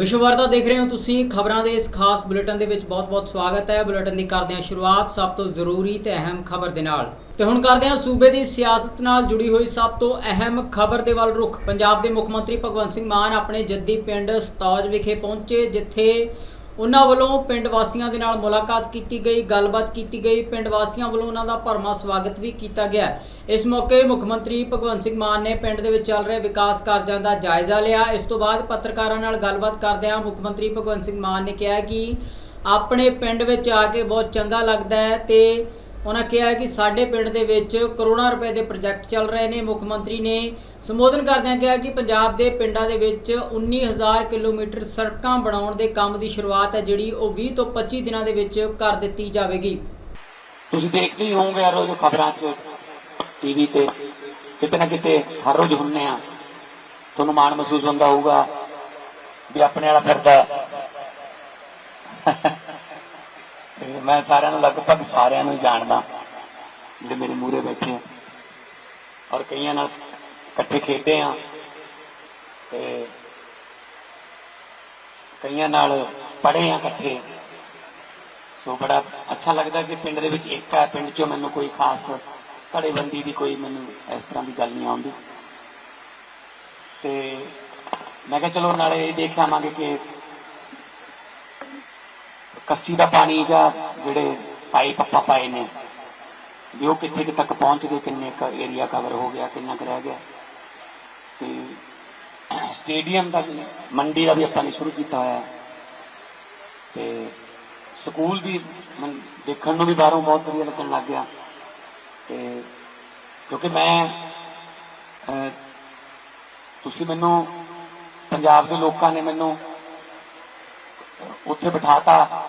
ਵਿਸ਼ਵ ਵਾਰਤਾ ਦੇਖ ਰਹੇ ਹੋ ਤੁਸੀਂ। ਖਬਰਾਂ ਦੇ ਇਸ ਖਾਸ ਬੁਲੇਟਿਨ ਦੇ ਵਿੱਚ ਬਹੁਤ-ਬਹੁਤ ਸਵਾਗਤ ਹੈ। ਬੁਲੇਟਿਨ ਦੀ ਕਰਦੇ ਹਾਂ ਸ਼ੁਰੂਆਤ ਸਭ ਤੋਂ ਜ਼ਰੂਰੀ ਤੇ ਅਹਿਮ ਖਬਰ ਦੇ ਨਾਲ। ਤੇ ਹੁਣ ਕਰਦੇ ਹਾਂ ਸੂਬੇ ਦੀ ਸਿਆਸਤ ਨਾਲ ਜੁੜੀ ਹੋਈ ਸਭ ਤੋਂ ਅਹਿਮ ਖਬਰ ਦੇ ਵੱਲ ਰੁਖ। ਪੰਜਾਬ ਦੇ ਮੁੱਖ ਮੰਤਰੀ ਭਗਵੰਤ ਸਿੰਘ ਮਾਨ ਆਪਣੇ ਜੱਦੀ ਪਿੰਡ ਸਤੌਜ ਵਿਖੇ ਪਹੁੰਚੇ, ਜਿੱਥੇ ਉਹਨਾਂ ਵੱਲੋਂ ਪਿੰਡ ਵਾਸੀਆਂ ਦੇ ਨਾਲ ਮੁਲਾਕਾਤ ਕੀਤੀ ਗਈ, ਗੱਲਬਾਤ ਕੀਤੀ ਗਈ। ਪਿੰਡ ਵਾਸੀਆਂ ਵੱਲੋਂ ਉਹਨਾਂ ਦਾ ਭਰਮਾ ਸਵਾਗਤ ਵੀ ਕੀਤਾ ਗਿਆ। ਇਸ ਮੌਕੇ ਮੁੱਖ ਮੰਤਰੀ ਭਗਵੰਤ ਸਿੰਘ ਮਾਨ ਨੇ ਪਿੰਡ ਦੇ ਵਿੱਚ ਚੱਲ ਰਹੇ ਵਿਕਾਸ ਕਾਰਜਾਂ ਦਾ ਜਾਇਜ਼ਾ ਲਿਆ। ਇਸ ਤੋਂ ਬਾਅਦ ਪੱਤਰਕਾਰਾਂ ਨਾਲ ਗੱਲਬਾਤ ਕਰਦਿਆਂ ਮੁੱਖ ਮੰਤਰੀ ਭਗਵੰਤ ਸਿੰਘ ਮਾਨ ਨੇ ਕਿਹਾ ਕਿ ਆਪਣੇ ਪਿੰਡ ਵਿੱਚ ਆ ਕੇ ਬਹੁਤ ਚੰਗਾ ਲੱਗਦਾ ਹੈ ਤੇ ਉਹਨਾਂ ਕਿਹਾ ਕਿ ਸਾਡੇ ਪਿੰਡ ਦੇ ਵਿੱਚ ਕਰੋੜਾਂ ਰੁਪਏ ਦੇ ਪ੍ਰੋਜੈਕਟ ਚੱਲ ਰਹੇ ਨੇ। ਮੁੱਖ ਮੰਤਰੀ ਨੇ ਸੰਬੋਧਨ ਕਰਦਿਆਂ ਕਿਹਾ ਕਿ ਪੰਜਾਬ ਦੇ ਪਿੰਡਾਂ ਦੇ ਵਿੱਚ 19000 ਕਿਲੋਮੀਟਰ ਸੜਕਾਂ ਬਣਾਉਣ ਦੇ ਕੰਮ ਦੀ ਸ਼ੁਰੂਆਤ ਹੈ, ਜਿਹੜੀ ਉਹ 20 ਤੋਂ 25 ਦਿਨਾਂ ਦੇ ਵਿੱਚ ਕਰ ਦਿੱਤੀ ਜਾਵੇਗੀ। ਤੁਸੀਂ ਦੇਖਦੇ ਹੀ ਹੋਵੋਗੇ ਰੋਜ਼ ਖਬਰਾਂ 'ਚ ਟੀਵੀ ਤੇ। ਕਿਤੇ ਨਾ ਕਿਤੇ ਹਰ ਰੋਜ਼ ਹੁੰਨੇ ਆ। ਤੁਹਾਨੂੰ ਮਾਣ ਮਹਿਸੂਸ ਹੁੰਦਾ ਹੋਊਗਾ ਵੀ ਆਪਣੇ ਵਾਲਾ ਫਿਰਦਾ ਮੈਂ ਸਾਰਿਆਂ ਨੂੰ ਲਗਭਗ ਸਾਰਿਆਂ ਨੂੰ ਹੀ ਜਾਣਦਾ, ਜਿਹੜੇ ਮੇਰੇ ਮੂਹਰੇ ਬੈਠੇ ਔਰ ਕਈਆਂ ਨਾਲ ਇਕੱਠੇ ਖੇਡੇ ਆ। ਤੇ ਕਈਆਂ ਨਾਲ ਪੜ੍ਹੇ ਆ ਇਕੱਠੇ। ਸੋ ਬੜਾ ਅੱਛਾ ਲੱਗਦਾ ਕਿ ਪਿੰਡ ਦੇ ਵਿੱਚ ਇੱਕ ਹੈ ਪਿੰਡ 'ਚੋਂ ਮੈਨੂੰ ਕੋਈ ਖਾਸ ਧੜੇਬੰਦੀ ਦੀ ਕੋਈ ਮੈਨੂੰ ਇਸ ਤਰ੍ਹਾਂ ਦੀ ਗੱਲ ਨਹੀਂ ਆਉਂਦੀ। ਤੇ ਮੈਂ ਕਿਹਾ ਚਲੋ ਨਾਲੇ ਇਹ ਦੇਖ ਆਵਾਂਗੇ ਕਿ ਕੱਸੀ ਦਾ ਪਾਣੀ ਜਾਂ ਜਿਹੜੇ ਪਾਈਪ ਆਪਾਂ ਪਾਏ ਨੇ, ਵੀ ਉਹ ਕਿੱਥੇ ਤੱਕ ਪਹੁੰਚ ਗਏ, ਕਿੰਨੇ ਕ ਏਰੀਆ ਕਵਰ ਹੋ ਗਿਆ, ਕਿੰਨਾ ਕੁ ਰਹਿ ਗਿਆ। ਸਟੇਡੀਅਮ ਦਾ ਵੀ, ਮੰਡੀ ਦਾ ਵੀ ਆਪਾਂ ਨੇ ਸ਼ੁਰੂ ਕੀਤਾ ਹੋਇਆ। ਤੇ ਸਕੂਲ ਵੀ ਦੇਖਣ ਨੂੰ ਵੀ ਬਾਹਰੋਂ ਬਹੁਤ ਵਧੀਆ ਲੱਗਣ ਲੱਗ ਗਿਆ। ਤੇ ਕਿਉਂਕਿ ਮੈਂ ਤੁਸੀਂ ਮੈਨੂੰ, ਪੰਜਾਬ ਦੇ ਲੋਕਾਂ ਨੇ ਮੈਨੂੰ ਉੱਥੇ ਬਿਠਾਤਾ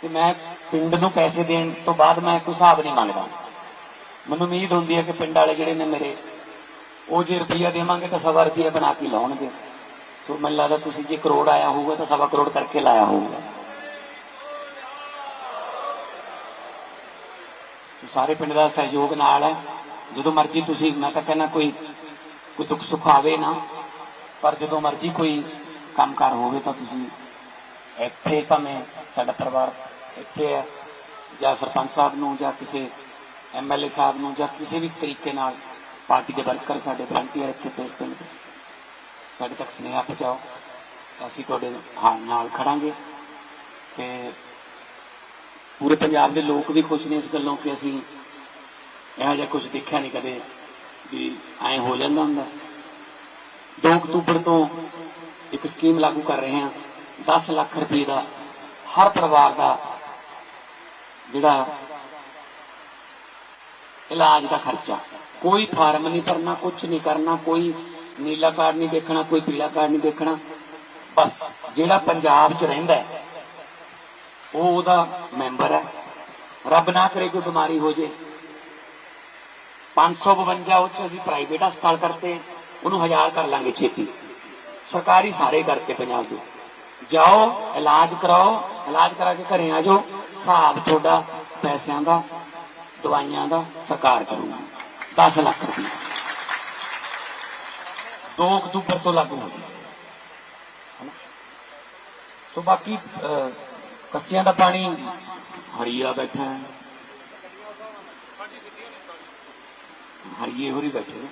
ਕਿ ਮੈਂ ਪਿੰਡ ਨੂੰ ਪੈਸੇ ਦੇਣ ਤੋਂ ਬਾਅਦ ਮੈਂ ਕੋਈ ਹਿਸਾਬ ਨਹੀਂ ਮੰਗਦਾ। ਮੈਨੂੰ ਉਮੀਦ ਹੁੰਦੀ ਹੈ ਕਿ ਪਿੰਡ ਵਾਲੇ ਜਿਹੜੇ ਨੇ ਮੇਰੇ ਉਹ ਜੇ ਰੁਪਈਆ ਦੇਵਾਂਗੇ ਤਾਂ ਸਵਾ ਰੁਪਈਆ ਬਣਾ ਕੇ ਲਾਉਣਗੇ। ਸੋ ਮੈਨੂੰ ਲੱਗਦਾ ਤੁਸੀਂ ਜੇ ਕਰੋੜ ਆਇਆ ਹੋਊਗਾ ਤਾਂ ਸਵਾ ਕਰੋੜ ਕਰਕੇ ਲਾਇਆ ਹੋਊਗਾ। ਸੋ ਸਾਰੇ ਪਿੰਡ ਦਾ ਸਹਿਯੋਗ ਨਾਲ ਹੈ। ਜਦੋਂ ਮਰਜ਼ੀ ਤੁਸੀਂ, ਮੈਂ ਤਾਂ ਕਹਿੰਦਾ ਕੋਈ ਕੋਈ ਦੁੱਖ ਸੁੱਖ ਆਵੇ ਨਾ, ਪਰ ਜਦੋਂ ਮਰਜ਼ੀ ਕੋਈ ਕੰਮਕਾਰ ਹੋਵੇ ਤਾਂ ਤੁਸੀਂ ਇੱਥੇ ਭਾਵੇਂ ਸਾਡਾ ਪਰਿਵਾਰ ਇੱਥੇ ਹੈ, ਜਾਂ ਸਰਪੰਚ ਸਾਹਿਬ ਨੂੰ ਜਾਂ ਕਿਸੇ ਐਮਐਲਏ ਸਾਹਿਬ ਨੂੰ ਜਾਂ ਕਿਸੇ ਵੀ ਤਰੀਕੇ ਨਾਲ ਪਾਰਟੀ ਦੇ ਵਰਕਰ ਸਾਡੇ ਵਲੰਟੀਅਰ ਇੱਥੇ ਪੇਸ਼ ਪਿੰਡ ਦੇ ਸਾਡੇ ਤੱਕ ਸੁਨੇਹਾ ਪਹੁੰਚਾਓ। ਅਸੀਂ ਤੁਹਾਡੇ ਹਾਂ, ਨਾਲ ਖੜਾਂਗੇ। ਤੇ ਪੂਰੇ ਪੰਜਾਬ ਦੇ ਲੋਕ ਵੀ ਖੁਸ਼ ਨੇ ਇਸ ਗੱਲੋਂ ਕਿ ਅਸੀਂ ਇਹੋ ਜਿਹਾ ਕੁਝ ਦੇਖਿਆ ਨਹੀਂ ਕਦੇ ਵੀ ਐ ਹੋ ਜਾਂਦਾ ਹੁੰਦਾ। 2 ਅਕਤੂਬਰ ਤੋਂ ਇੱਕ ਸਕੀਮ ਲਾਗੂ ਕਰ ਰਹੇ ਹਾਂ। 10 ਲੱਖ ਰੁਪਏ ਦਾ ਹਰ ਪਰਿਵਾਰ ਦਾ ਜਿਹੜਾ ਇਲਾਜ ਦਾ ਖਰਚਾ। ਕੋਈ ਫਾਰਮ ਨਹੀਂ ਭਰਨਾ ਕੁਝ ਨਹੀਂ ਕਰਨਾ, ਕੋਈ ਨੀਲਾ ਕਾਰਡ ਨਹੀਂ ਦੇਖਣਾ, ਕੋਈ ਪੀਲਾ ਕਾਰਡ ਨਹੀਂ ਦੇਖਣਾ। ਬਸ ਜਿਹੜਾ ਪੰਜਾਬ 'ਚ ਰਹਿੰਦਾ ਹੈ, ਉਹ ਉਹਦਾ ਮੈਂਬਰ ਹੈ। ਰੱਬ ਨਾ ਕਰੇ ਕੋਈ ਬਿਮਾਰੀ ਹੋ ਜੇ। 552 ਉਹ 'ਚ ਅਸੀਂ ਪ੍ਰਾਈਵੇਟ ਹਸਪਤਾਲ ਕਰਤੇ ਉਹਨੂੰ ਹਜ਼ਾਰ ਕਰ ਲਾਂਗੇ ਛੇਤੀ। ਸਰਕਾਰੀ ਸਾਰੇ ਕਰਤੇ ਪੰਜਾਬ ਦੇ। ਜਾਓ, ਇਲਾਜ ਕਰਾਓ, ਇਲਾਜ ਕਰਾ ਕੇ ਘਰੇ ਆ ਜਾਓ। ਹਿਸਾਬ ਤੁਹਾਡਾ ਪੈਸਿਆਂ ਦਾ, ਦਵਾਈਆਂ ਦਾ ਸਰਕਾਰ ਕਰੂਗੀ। 10 ਲੱਖ ਰੁਪਏ 2 ਅਕਤੂਬਰ ਤੋਂ ਲਾਗੂ ਹੋ ਗਈ। ਸੋ ਬਾਕੀ ਕੱਸਿਆਂ ਦਾ ਪਾਣੀ, ਹਰੀਆ ਬੈਠਾ ਹੈ। ਹਰੀਏ ਹੋਰੀ ਬੈਠੇ ਨੇ।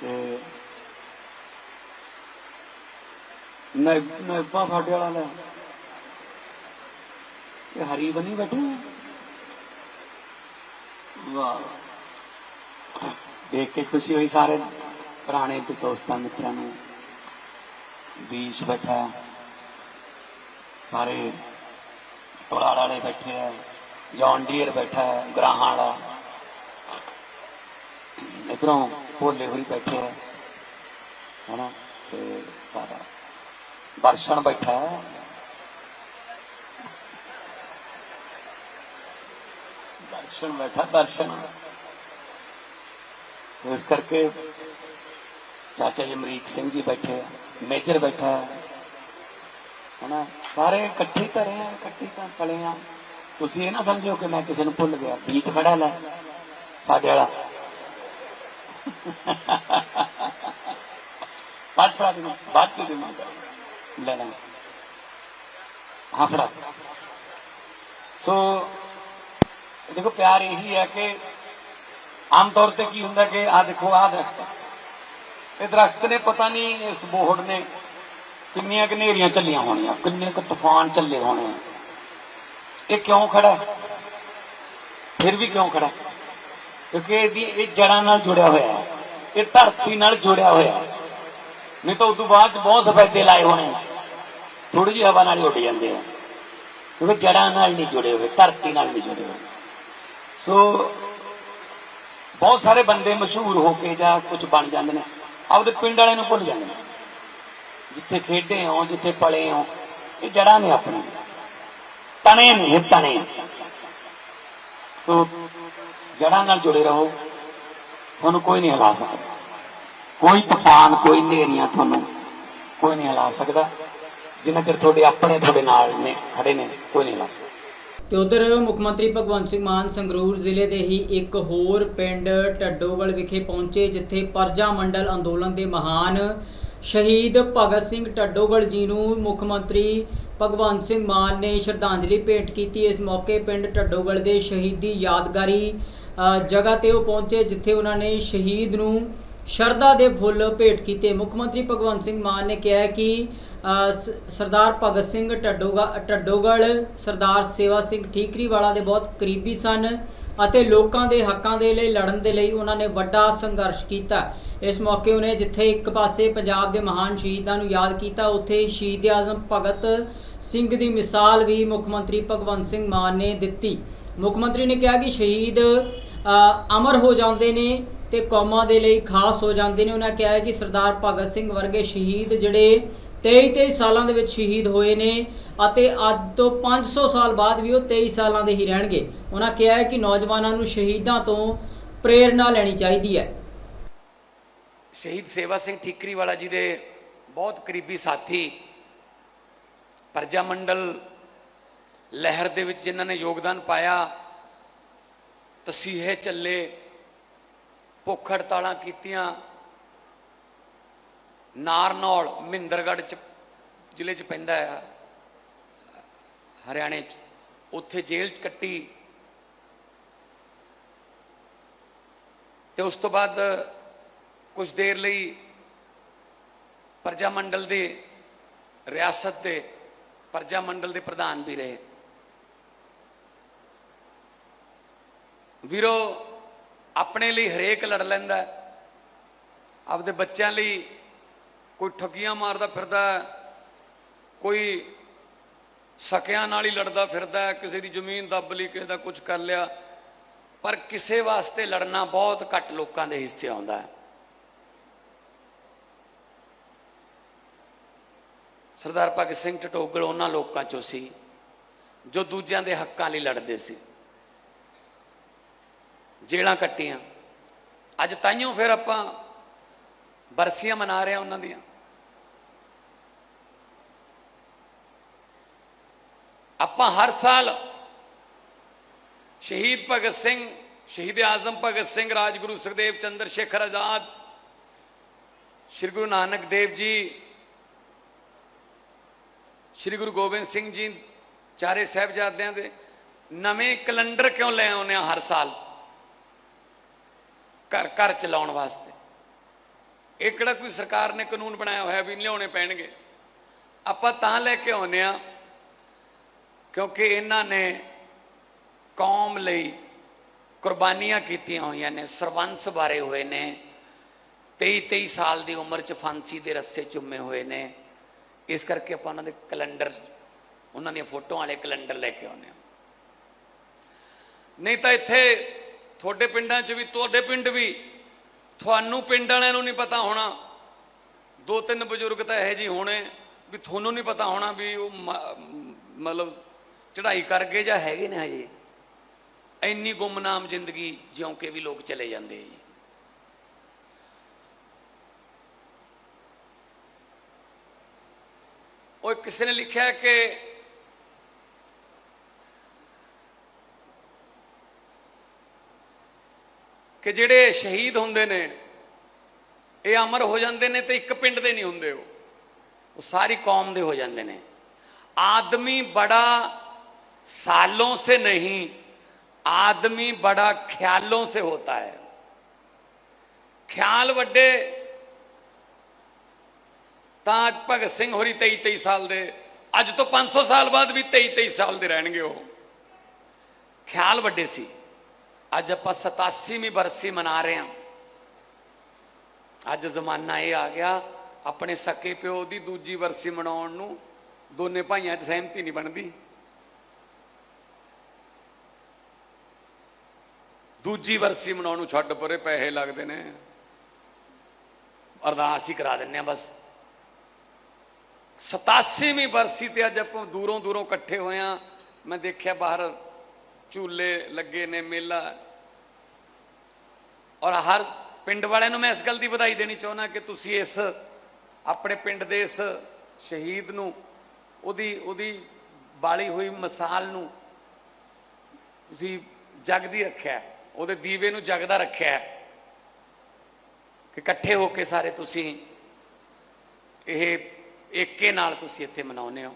ਤੇ ਨਾ ਨਾ ਸਾਡੇ ਵਾਲਾ ਲੈ। ਇਹ ਹਰੀ ਬਣੀ ਬੈਠੇ ਵਾਹ ਦੇਖ ਕੇ ਖੁਸ਼ੀ ਹੋਈ ਸਾਰੇ ਪੁਰਾਣੇ ਤੇ ਦੋਸਤਾਂ ਮਿੱਤਰਾਂ ਨੂੰ। ਬੀਜ ਬੈਠਾ ਸਾਰੇ ਟੋਲਾ ਵਾਲੇ ਬੈਠੇ ਹੈ। ਜੌਨ ਡੀਅਰ ਬੈਠਾ ਹੈ, ਗਰਾਹਾਂ ਵਾਲਾ। ਇਧਰੋਂ ਭੋਲੇ ਹੋਈ ਬੈਠੇ ਹੈ। ਹਨਾ, ਤੇ ਸਾਰਾ। ਦਰਸ਼ਨ ਬੈਠਾ ਹੈ। ਦਰਸ਼ਨ ਬੈਠਾ ਦਰਸ਼ਨ ਸੋ ਇਸ ਕਰਕੇ ਚਾਚਾ ਜੀ ਅਮਰੀਕ ਸਿੰਘ ਜੀ ਬੈਠੇ ਹੈ ਮੇਜਰ ਬੈਠਾ ਹੈ ਹਨਾ ਸਾਰੇ ਇਕੱਠੇ ਧਰੇ ਆ ਇਕੱਠੇ ਤਾਂ ਪਲੇ ਆ ਤੁਸੀਂ ਇਹ ਨਾ ਸਮਝਿਓ ਕਿ ਮੈਂ ਕਿਸੇ ਨੂੰ ਭੁੱਲ ਗਿਆ ਗੀਤ ਖੜਾ ਲੈ ਸਾਡੇ ਵਾਲਾ ਬਾਅਦ ਫੜਾ ਦੇਣਾ ਬਾਅਦ ਕੀ ਦੇਣਾ ਲੈ ਲੈ ਹਾਂ ਫੜਾ ਸੋ ਦੇਖੋ, ਪਿਆਰ ਇਹੀ ਹੈ ਕਿ ਆਮ ਤੌਰ ਤੇ ਕੀ ਹੁੰਦਾ ਕਿ ਆ ਦੇਖੋ ਆ ਦਰਖਤ ਇਹ ਦਰਖਤ ਨੇ ਪਤਾ ਨਹੀਂ ਇਸ ਬੋਹੜ ਨੇ ਕਿੰਨੀਆਂ ਕਨੇਰੀਆਂ ਚੱਲੀਆਂ ਹੋਣੀਆਂ, ਕਿੰਨੇ ਕੁ ਤੂਫਾਨ ਚੱਲੇ ਹੋਣੇ ਆ। ਇਹ ਕਿਉਂ ਖੜਾ ਫਿਰ ਵੀ ਕਿਉਂ ਖੜਾ ਕਿਉਂਕਿ ਇਹਦੀ, ਇਹ ਜੜਾਂ ਨਾਲ ਜੁੜਿਆ ਹੋਇਆ ਹੈ, ਇਹ ਧਰਤੀ ਨਾਲ ਜੁੜਿਆ ਹੋਇਆ ਹੈ। ਨਹੀਂ ਤਾਂ ਉਦੋਂ ਬਾਅਦ ਚ ਬਹੁਤ ਸਫੈਦੇ ਲਾਏ ਹੋਣੇ ਥੋੜੀ ਜਿਹੀ ਹਵਾ ਨਾਲ ਹੀ ਉੱਡ ਜਾਂਦੇ ਆ। ਕਿਉਂਕਿ ਜੜਾਂ ਨਾਲ ਨਹੀਂ ਜੁੜੇ ਹੋਏ, ਧਰਤੀ ਨਾਲ ਨਹੀਂ ਜੁੜੇ ਹੋਏ। ਸੋ, ਬਹੁਤ ਸਾਰੇ ਬੰਦੇ ਮਸ਼ਹੂਰ ਹੋ ਕੇ ਜਾਂ ਕੁਝ ਬਣ ਜਾਂਦੇ ਨੇ, ਆਪਦੇ ਪਿੰਡ ਵਾਲਿਆਂ ਨੂੰ ਭੁੱਲ ਜਾਂਦੇ ਨੇ। ਜਿੱਥੇ ਖੇਡੇ ਹੋ, ਜਿੱਥੇ ਪਲੇ ਹੋ, ਇਹ ਜੜਾਂ ਨੇ ਆਪਣੇ। ਤਣੇ ਨੇ, ਇਹ ਤਣੇ। ਸੋ ਜੜਾਂ ਨਾਲ ਜੁੜੇ ਰਹੋ। ਤੁਹਾਨੂੰ ਕੋਈ ਨਹੀਂ ਹਿਲਾ ਸਕਦਾ। ਕੋਈ ਤੂਫਾਨ, ਕੋਈ ਨੇਰੀਆਂ ਤੁਹਾਨੂੰ ਕੋਈ ਨਹੀਂ ਹਿਲਾ ਸਕਦਾ। ਜਿੰਨਾ ਚਿਰ ਤੁਹਾਡੇ ਆਪਣੇ, ਤੁਹਾਡੇ ਨਾਲ ਨੇ, ਖੜੇ ਨੇ, ਕੋਈ ਨਹੀਂ ਹਿਲਾ ਸਕਦਾ। ਤੇ ਉਧਰ ਮੁੱਖ ਮੰਤਰੀ ਭਗਵੰਤ ਸਿੰਘ ਮਾਨ ਸੰਗਰੂਰ ਜ਼ਿਲ੍ਹੇ ਦੇ ਹੀ ਇੱਕ ਹੋਰ ਪਿੰਡ ਟੱਡੋਗਲ ਵਿਖੇ ਪਹੁੰਚੇ, ਜਿੱਥੇ ਪਰਜਾ ਮੰਡਲ ਅੰਦੋਲਨ ਦੇ ਮਹਾਨ ਸ਼ਹੀਦ ਭਗਤ ਸਿੰਘ ਟੱਡੋਗਲ ਜੀ ਨੂੰ ਮੁੱਖ ਮੰਤਰੀ ਭਗਵੰਤ ਸਿੰਘ ਮਾਨ ਨੇ ਸ਼ਰਧਾਂਜਲੀ ਭੇਂਟ ਕੀਤੀ। ਇਸ ਮੌਕੇ ਪਿੰਡ ਟੱਡੋਗਲ ਦੇ ਸ਼ਹੀਦੀ ਯਾਦਗਾਰੀ ਜਗ੍ਹਾ ਤੇ ਉਹ ਪਹੁੰਚੇ, ਜਿੱਥੇ ਉਹਨਾਂ ਨੇ ਸ਼ਹੀਦ ਨੂੰ ਸ਼ਰਧਾ ਦੇ ਫੁੱਲ ਭੇਟ ਕੀਤੇ। ਮੁੱਖ ਮੰਤਰੀ ਭਗਵੰਤ ਸਿੰਘ ਮਾਨ ਨੇ ਕਿਹਾ ਕਿ ਸਰਦਾਰ ਭਗਤ ਸਿੰਘ ਟੱਡੋਗਾ ਟੱਡੋਗਲ ਸਰਦਾਰ ਸੇਵਾ ਸਿੰਘ ਠੀਕਰੀਵਾਲਾ ਦੇ ਬਹੁਤ ਕਰੀਬੀ ਸਨ ਅਤੇ ਲੋਕਾਂ ਦੇ ਹੱਕਾਂ ਦੇ ਲਈ, ਲੜਨ ਦੇ ਲਈ ਉਹਨਾਂ ਨੇ ਵੱਡਾ ਸੰਘਰਸ਼ ਕੀਤਾ। ਇਸ ਮੌਕੇ ਉਹਨੇ ਜਿੱਥੇ ਇੱਕ ਪਾਸੇ ਪੰਜਾਬ ਦੇ ਮਹਾਨ ਸ਼ਹੀਦਾਂ ਨੂੰ ਯਾਦ ਕੀਤਾ, ਉੱਥੇ ਸ਼ਹੀਦ ਆਜ਼ਮ ਭਗਤ ਸਿੰਘ ਦੀ ਮਿਸਾਲ ਵੀ ਮੁੱਖ ਮੰਤਰੀ ਭਗਵੰਤ ਸਿੰਘ ਮਾਨ ਨੇ ਦਿੱਤੀ। ਮੁੱਖ ਮੰਤਰੀ ਨੇ ਕਿਹਾ ਕਿ ਸ਼ਹੀਦ ਅਮਰ ਹੋ ਜਾਂਦੇ ਨੇ ਤੇ ਕੌਮਾਂ ਦੇ ਲਈ ਖਾਸ ਹੋ ਜਾਂਦੇ ਨੇ। ਉਹਨਾਂ ਕਿਹਾ ਕਿ ਸਰਦਾਰ ਭਗਤ ਸਿੰਘ ਵਰਗੇ ਸ਼ਹੀਦ ਜਿਹੜੇ 23 23 ਸਾਲਾਂ ਦੇ ਵਿੱਚ ਸ਼ਹੀਦ ਹੋਏ ਨੇ ਅਤੇ ਅੱਜ ਤੋਂ 500 ਸਾਲ ਬਾਅਦ ਵੀ ਉਹ 23 ਸਾਲਾਂ ਦੇ ਹੀ ਰਹਿਣਗੇ। ਉਹਨਾਂ ਕਿਹਾ ਹੈ ਕਿ ਨੌਜਵਾਨਾਂ ਨੂੰ ਸ਼ਹੀਦਾਂ ਤੋਂ ਪ੍ਰੇਰਣਾ ਲੈਣੀ ਚਾਹੀਦੀ ਹੈ। ਸ਼ਹੀਦ ਸੇਵਾ ਸਿੰਘ ਠੀਕਰੀ ਵਾਲਾ ਜੀ ਦੇ ਬਹੁਤ ਕਰੀਬੀ ਸਾਥੀ ਪ੍ਰਜਾ ਮੰਡਲ ਲਹਿਰ ਦੇ ਵਿੱਚ ਜਿਨ੍ਹਾਂ ਨੇ ਯੋਗਦਾਨ ਪਾਇਆ, ਤਸੀਹੇ ਚੱਲੇ ਭੁੱਖ ਹੜਤਾਲਾਂ ਕੀਤੀਆਂ ਨਾਰਨੌਲ, ਮਹਿੰਦਰਗੜ੍ਹ ਚ, ਜ਼ਿਲ੍ਹੇ ਚ ਪੈਂਦਾ ਹੈ ਹਰਿਆਣੇ ਚ। ਉੱਥੇ ਜੇਲ੍ਹ ਚ ਕੱਟੀ। ਤੇ ਉਸ ਤੋਂ ਬਾਅਦ ਕੁਝ ਦੇਰ ਲਈ ਪ੍ਰਜਾ ਮੰਡਲ ਦੇ ਰਿਆਸਤ ਦੇ ਪ੍ਰਜਾ ਮੰਡਲ ਦੇ ਪ੍ਰਧਾਨ ਵੀ ਰਹੇ। ਵੀਰੋ, ਆਪਣੇ ਲਈ ਹਰੇਕ ਲੜ ਲੈਂਦਾ ਆਪਦੇ ਬੱਚਿਆਂ ਲਈ ਕੋਈ ਠੱਗੀਆਂ ਮਾਰਦਾ ਫਿਰਦਾ ਕੋਈ ਸਕਿਆਂ ਨਾਲ ਹੀ ਲੜਦਾ ਫਿਰਦਾ ਕਿਸੇ ਦੀ ਜ਼ਮੀਨ ਦੱਬ ਲਈ, ਕਿਸੇ ਦਾ ਕੁਝ ਕਰ ਲਿਆ, ਪਰ ਕਿਸੇ ਵਾਸਤੇ ਲੜਨਾ ਬਹੁਤ ਘੱਟ ਲੋਕਾਂ ਦੇ ਹਿੱਸੇ ਆਉਂਦਾ ਹੈ। ਸਰਦਾਰ ਭਗਤ ਸਿੰਘ ਟਟੋਗਲ ਉਹਨਾਂ ਲੋਕਾਂ ਚੋਂ ਸੀ, ਜੋ ਦੂਜਿਆਂ ਦੇ ਹੱਕਾਂ ਲਈ ਲੜਦੇ ਸੀ। ਜੇਲਾਂ ਕੱਟੀਆਂ। ਅੱਜ ਤਾਈਓ ਫਿਰ ਆਪਾਂ ਬਰਸੀਆਂ ਮਨਾ ਰਹੇ ਹਾਂ ਉਹਨਾਂ ਦੀਆਂ। ਆਪਾਂ ਹਰ ਸਾਲ ਸ਼ਹੀਦ ਭਗਤ ਸਿੰਘ, ਸ਼ਹੀਦ ਆਜ਼ਮ ਭਗਤ ਸਿੰਘ, ਰਾਜਗੁਰੂ ਸੁਖਦੇਵ ਚੰਦਰ ਸ਼ੇਖਰ ਆਜ਼ਾਦ, ਸ੍ਰੀ ਗੁਰੂ ਨਾਨਕ ਦੇਵ ਜੀ, ਸ੍ਰੀ ਗੁਰੂ ਗੋਬਿੰਦ ਸਿੰਘ ਜੀ, ਚਾਰੇ ਸਾਹਿਬਜ਼ਾਦਿਆਂ ਦੇ ਨਵੇਂ ਕੈਲੰਡਰ ਕਿਉਂ ਲੈ ਆਉਂਦੇ ਆ ਹਰ ਸਾਲ? ਘਰ ਘਰ ਚਲਾਉਣ ਵਾਸਤੇ। ਇਹ ਕਿਹੜਾ ਕੋਈ ਸਰਕਾਰ ਨੇ ਕਾਨੂੰਨ ਬਣਾਇਆ ਹੋਇਆ ਵੀ ਲਿਆਉਣੇ ਪੈਣਗੇ? ਆਪਾਂ ਤਾਂ ਲੈ ਕੇ ਆਉਂਦੇ ਆ ਕਿਉਂਕਿ ਇਹਨਾਂ ਨੇ ਕੌਮ ਲਈ ਕੁਰਬਾਨੀਆਂ ਕੀਤੀਆਂ ਹੋਈਆਂ ਨੇ, ਸਰਵੰਸ ਬਾਰੇ ਹੋਏ ਨੇ 23 23 ਸਾਲ ਦੀ ਉਮਰ 'ਚ ਫਾਂਸੀ ਦੇ ਰੱਸੇ ਚੁੰਮੇ ਹੋਏ ਨੇ। ਇਸ ਕਰਕੇ ਆਪਾਂ ਉਹਨਾਂ ਦੇ ਕੈਲੰਡਰ, ਉਹਨਾਂ ਦੀਆਂ ਫੋਟੋਆਂ ਵਾਲੇ ਕੈਲੰਡਰ ਲੈ ਕੇ ਆਉਂਦੇ ਹਾਂ। ਨਹੀਂ ਤਾਂ ਇੱਥੇ ਤੁਹਾਡੇ ਪਿੰਡਾਂ 'ਚ ਵੀ, ਤੁਹਾਡੇ ਪਿੰਡ ਵੀ, ਤੁਹਾਨੂੰ ਪਿੰਡ ਵਾਲਿਆਂ ਨੂੰ ਨਹੀਂ ਪਤਾ ਹੋਣਾ। ਦੋ ਤਿੰਨ ਬਜ਼ੁਰਗ ਤਾਂ ਇਹੋ ਜਿਹੇ ਹੋਣੇ ਵੀ ਤੁਹਾਨੂੰ ਨਹੀਂ ਪਤਾ ਹੋਣਾ ਵੀ ਉਹ ਮ- ਮਤਲਬ ਚੜ੍ਹਾਈ ਕਰ ਗਏ ਜਾਂ ਹੈਗੇ ਨੇ ਹਜੇ? ਇੰਨੀ ਗੁੰਮਨਾਮ ਜ਼ਿੰਦਗੀ ਜਿਉਂ ਕੇ ਵੀ ਲੋਕ ਚਲੇ ਜਾਂਦੇ ਜੀ। ਉਹ ਕਿਸੇ ਨੇ ਲਿਖਿਆ ਕਿ ਕਿ ਜਿਹੜੇ ਸ਼ਹੀਦ ਹੁੰਦੇ ਨੇ, ਇਹ ਅਮਰ ਹੋ ਜਾਂਦੇ ਨੇ ਤੇ ਇੱਕ ਪਿੰਡ ਦੇ ਨਹੀਂ ਹੁੰਦੇ ਉਹ। ਉਹ ਸਾਰੀ ਕੌਮ ਦੇ ਹੋ ਜਾਂਦੇ ਨੇ। ਆਦਮੀ ਬੜਾ ਸਾਲੋं से नहीं आदमी बड़ा ख्यालों से होता है ਖਿਆਲ ਵੱਡੇ ਤਾਂ ਅੱਜ ਭਗਤ ਸਿੰਘ ਹੋਰੀ 23 23 ਸਾਲ ਦੇ ਅੱਜ ਤੋਂ 500 ਸਾਲ ਬਾਅਦ ਵੀ 23 23 ਸਾਲ ਦੇ ਰਹਿਣਗੇ ਉਹ ਖਿਆਲ ਵੱਡੇ ਸੀ ਅੱਜ ਆਪਾਂ 87ਵੀਂ ਬਰਸੀ ਮਨਾ ਰਹੇ ਹਾਂ ਅੱਜ ਜ਼ਮਾਨਾ ਇਹ ਆ ਗਿਆ ਆਪਣੇ ਸਕੇ ਪਿਓ ਦੀ ਦੂਜੀ ਵਰਸੀ ਮਨਾਉਣ ਨੂੰ ਦੋਨੇ ਭਾਈਆਂ 'ਚ ਸਹਿਮਤੀ ਨਹੀਂ ਬਣਦੀ ਦੂਜੀ ਵਰਸੀ ਮਨਾਉਣ ਨੂੰ ਛੱਡ ਪਰੇ ਪੈਸੇ ਲੱਗਦੇ ਨੇ। ਅਰਦਾਸ ਹੀ ਕਰਾ ਦਿੰਨੇ ਆ ਬਸ। 87ਵੀਂ ਬਰਸੀ ਤੇ ਅੱਜ ਆਪਾਂ ਦੂਰੋਂ ਦੂਰੋਂ ਇਕੱਠੇ ਹੋਏ ਆ ਮੈਂ ਦੇਖਿਆ ਬਾਹਰ ਝੂਲੇ ਲੱਗੇ ਨੇ, ਮੇਲਾ। ਔਰ ਹਰ ਪਿੰਡ ਵਾਲਿਆਂ ਨੂੰ ਮੈਂ ਇਸ ਗੱਲ ਦੀ ਵਧਾਈ ਦੇਣੀ ਚਾਹੁੰਦਾ ਕਿ ਤੁਸੀਂ ਇਸ ਆਪਣੇ ਪਿੰਡ ਦੇ ਇਸ ਸ਼ਹੀਦ ਨੂੰ, ਉਹਦੀ ਉਹਦੀ ਬਾਲੀ ਹੋਈ ਮਿਸਾਲ ਨੂੰ ਤੁਸੀਂ ਜਗਦੀ ਰੱਖਿਆ। ਉਹਦੇ ਦੀਵੇ ਨੂੰ ਜਗਦਾ ਰੱਖਿਆ ਕਿ ਇਕੱਠੇ ਹੋ ਕੇ ਸਾਰੇ ਤੁਸੀਂ ਇਹ ਏਕੇ ਨਾਲ ਤੁਸੀਂ ਇੱਥੇ ਮਨਾਉਂਦੇ ਹੋ।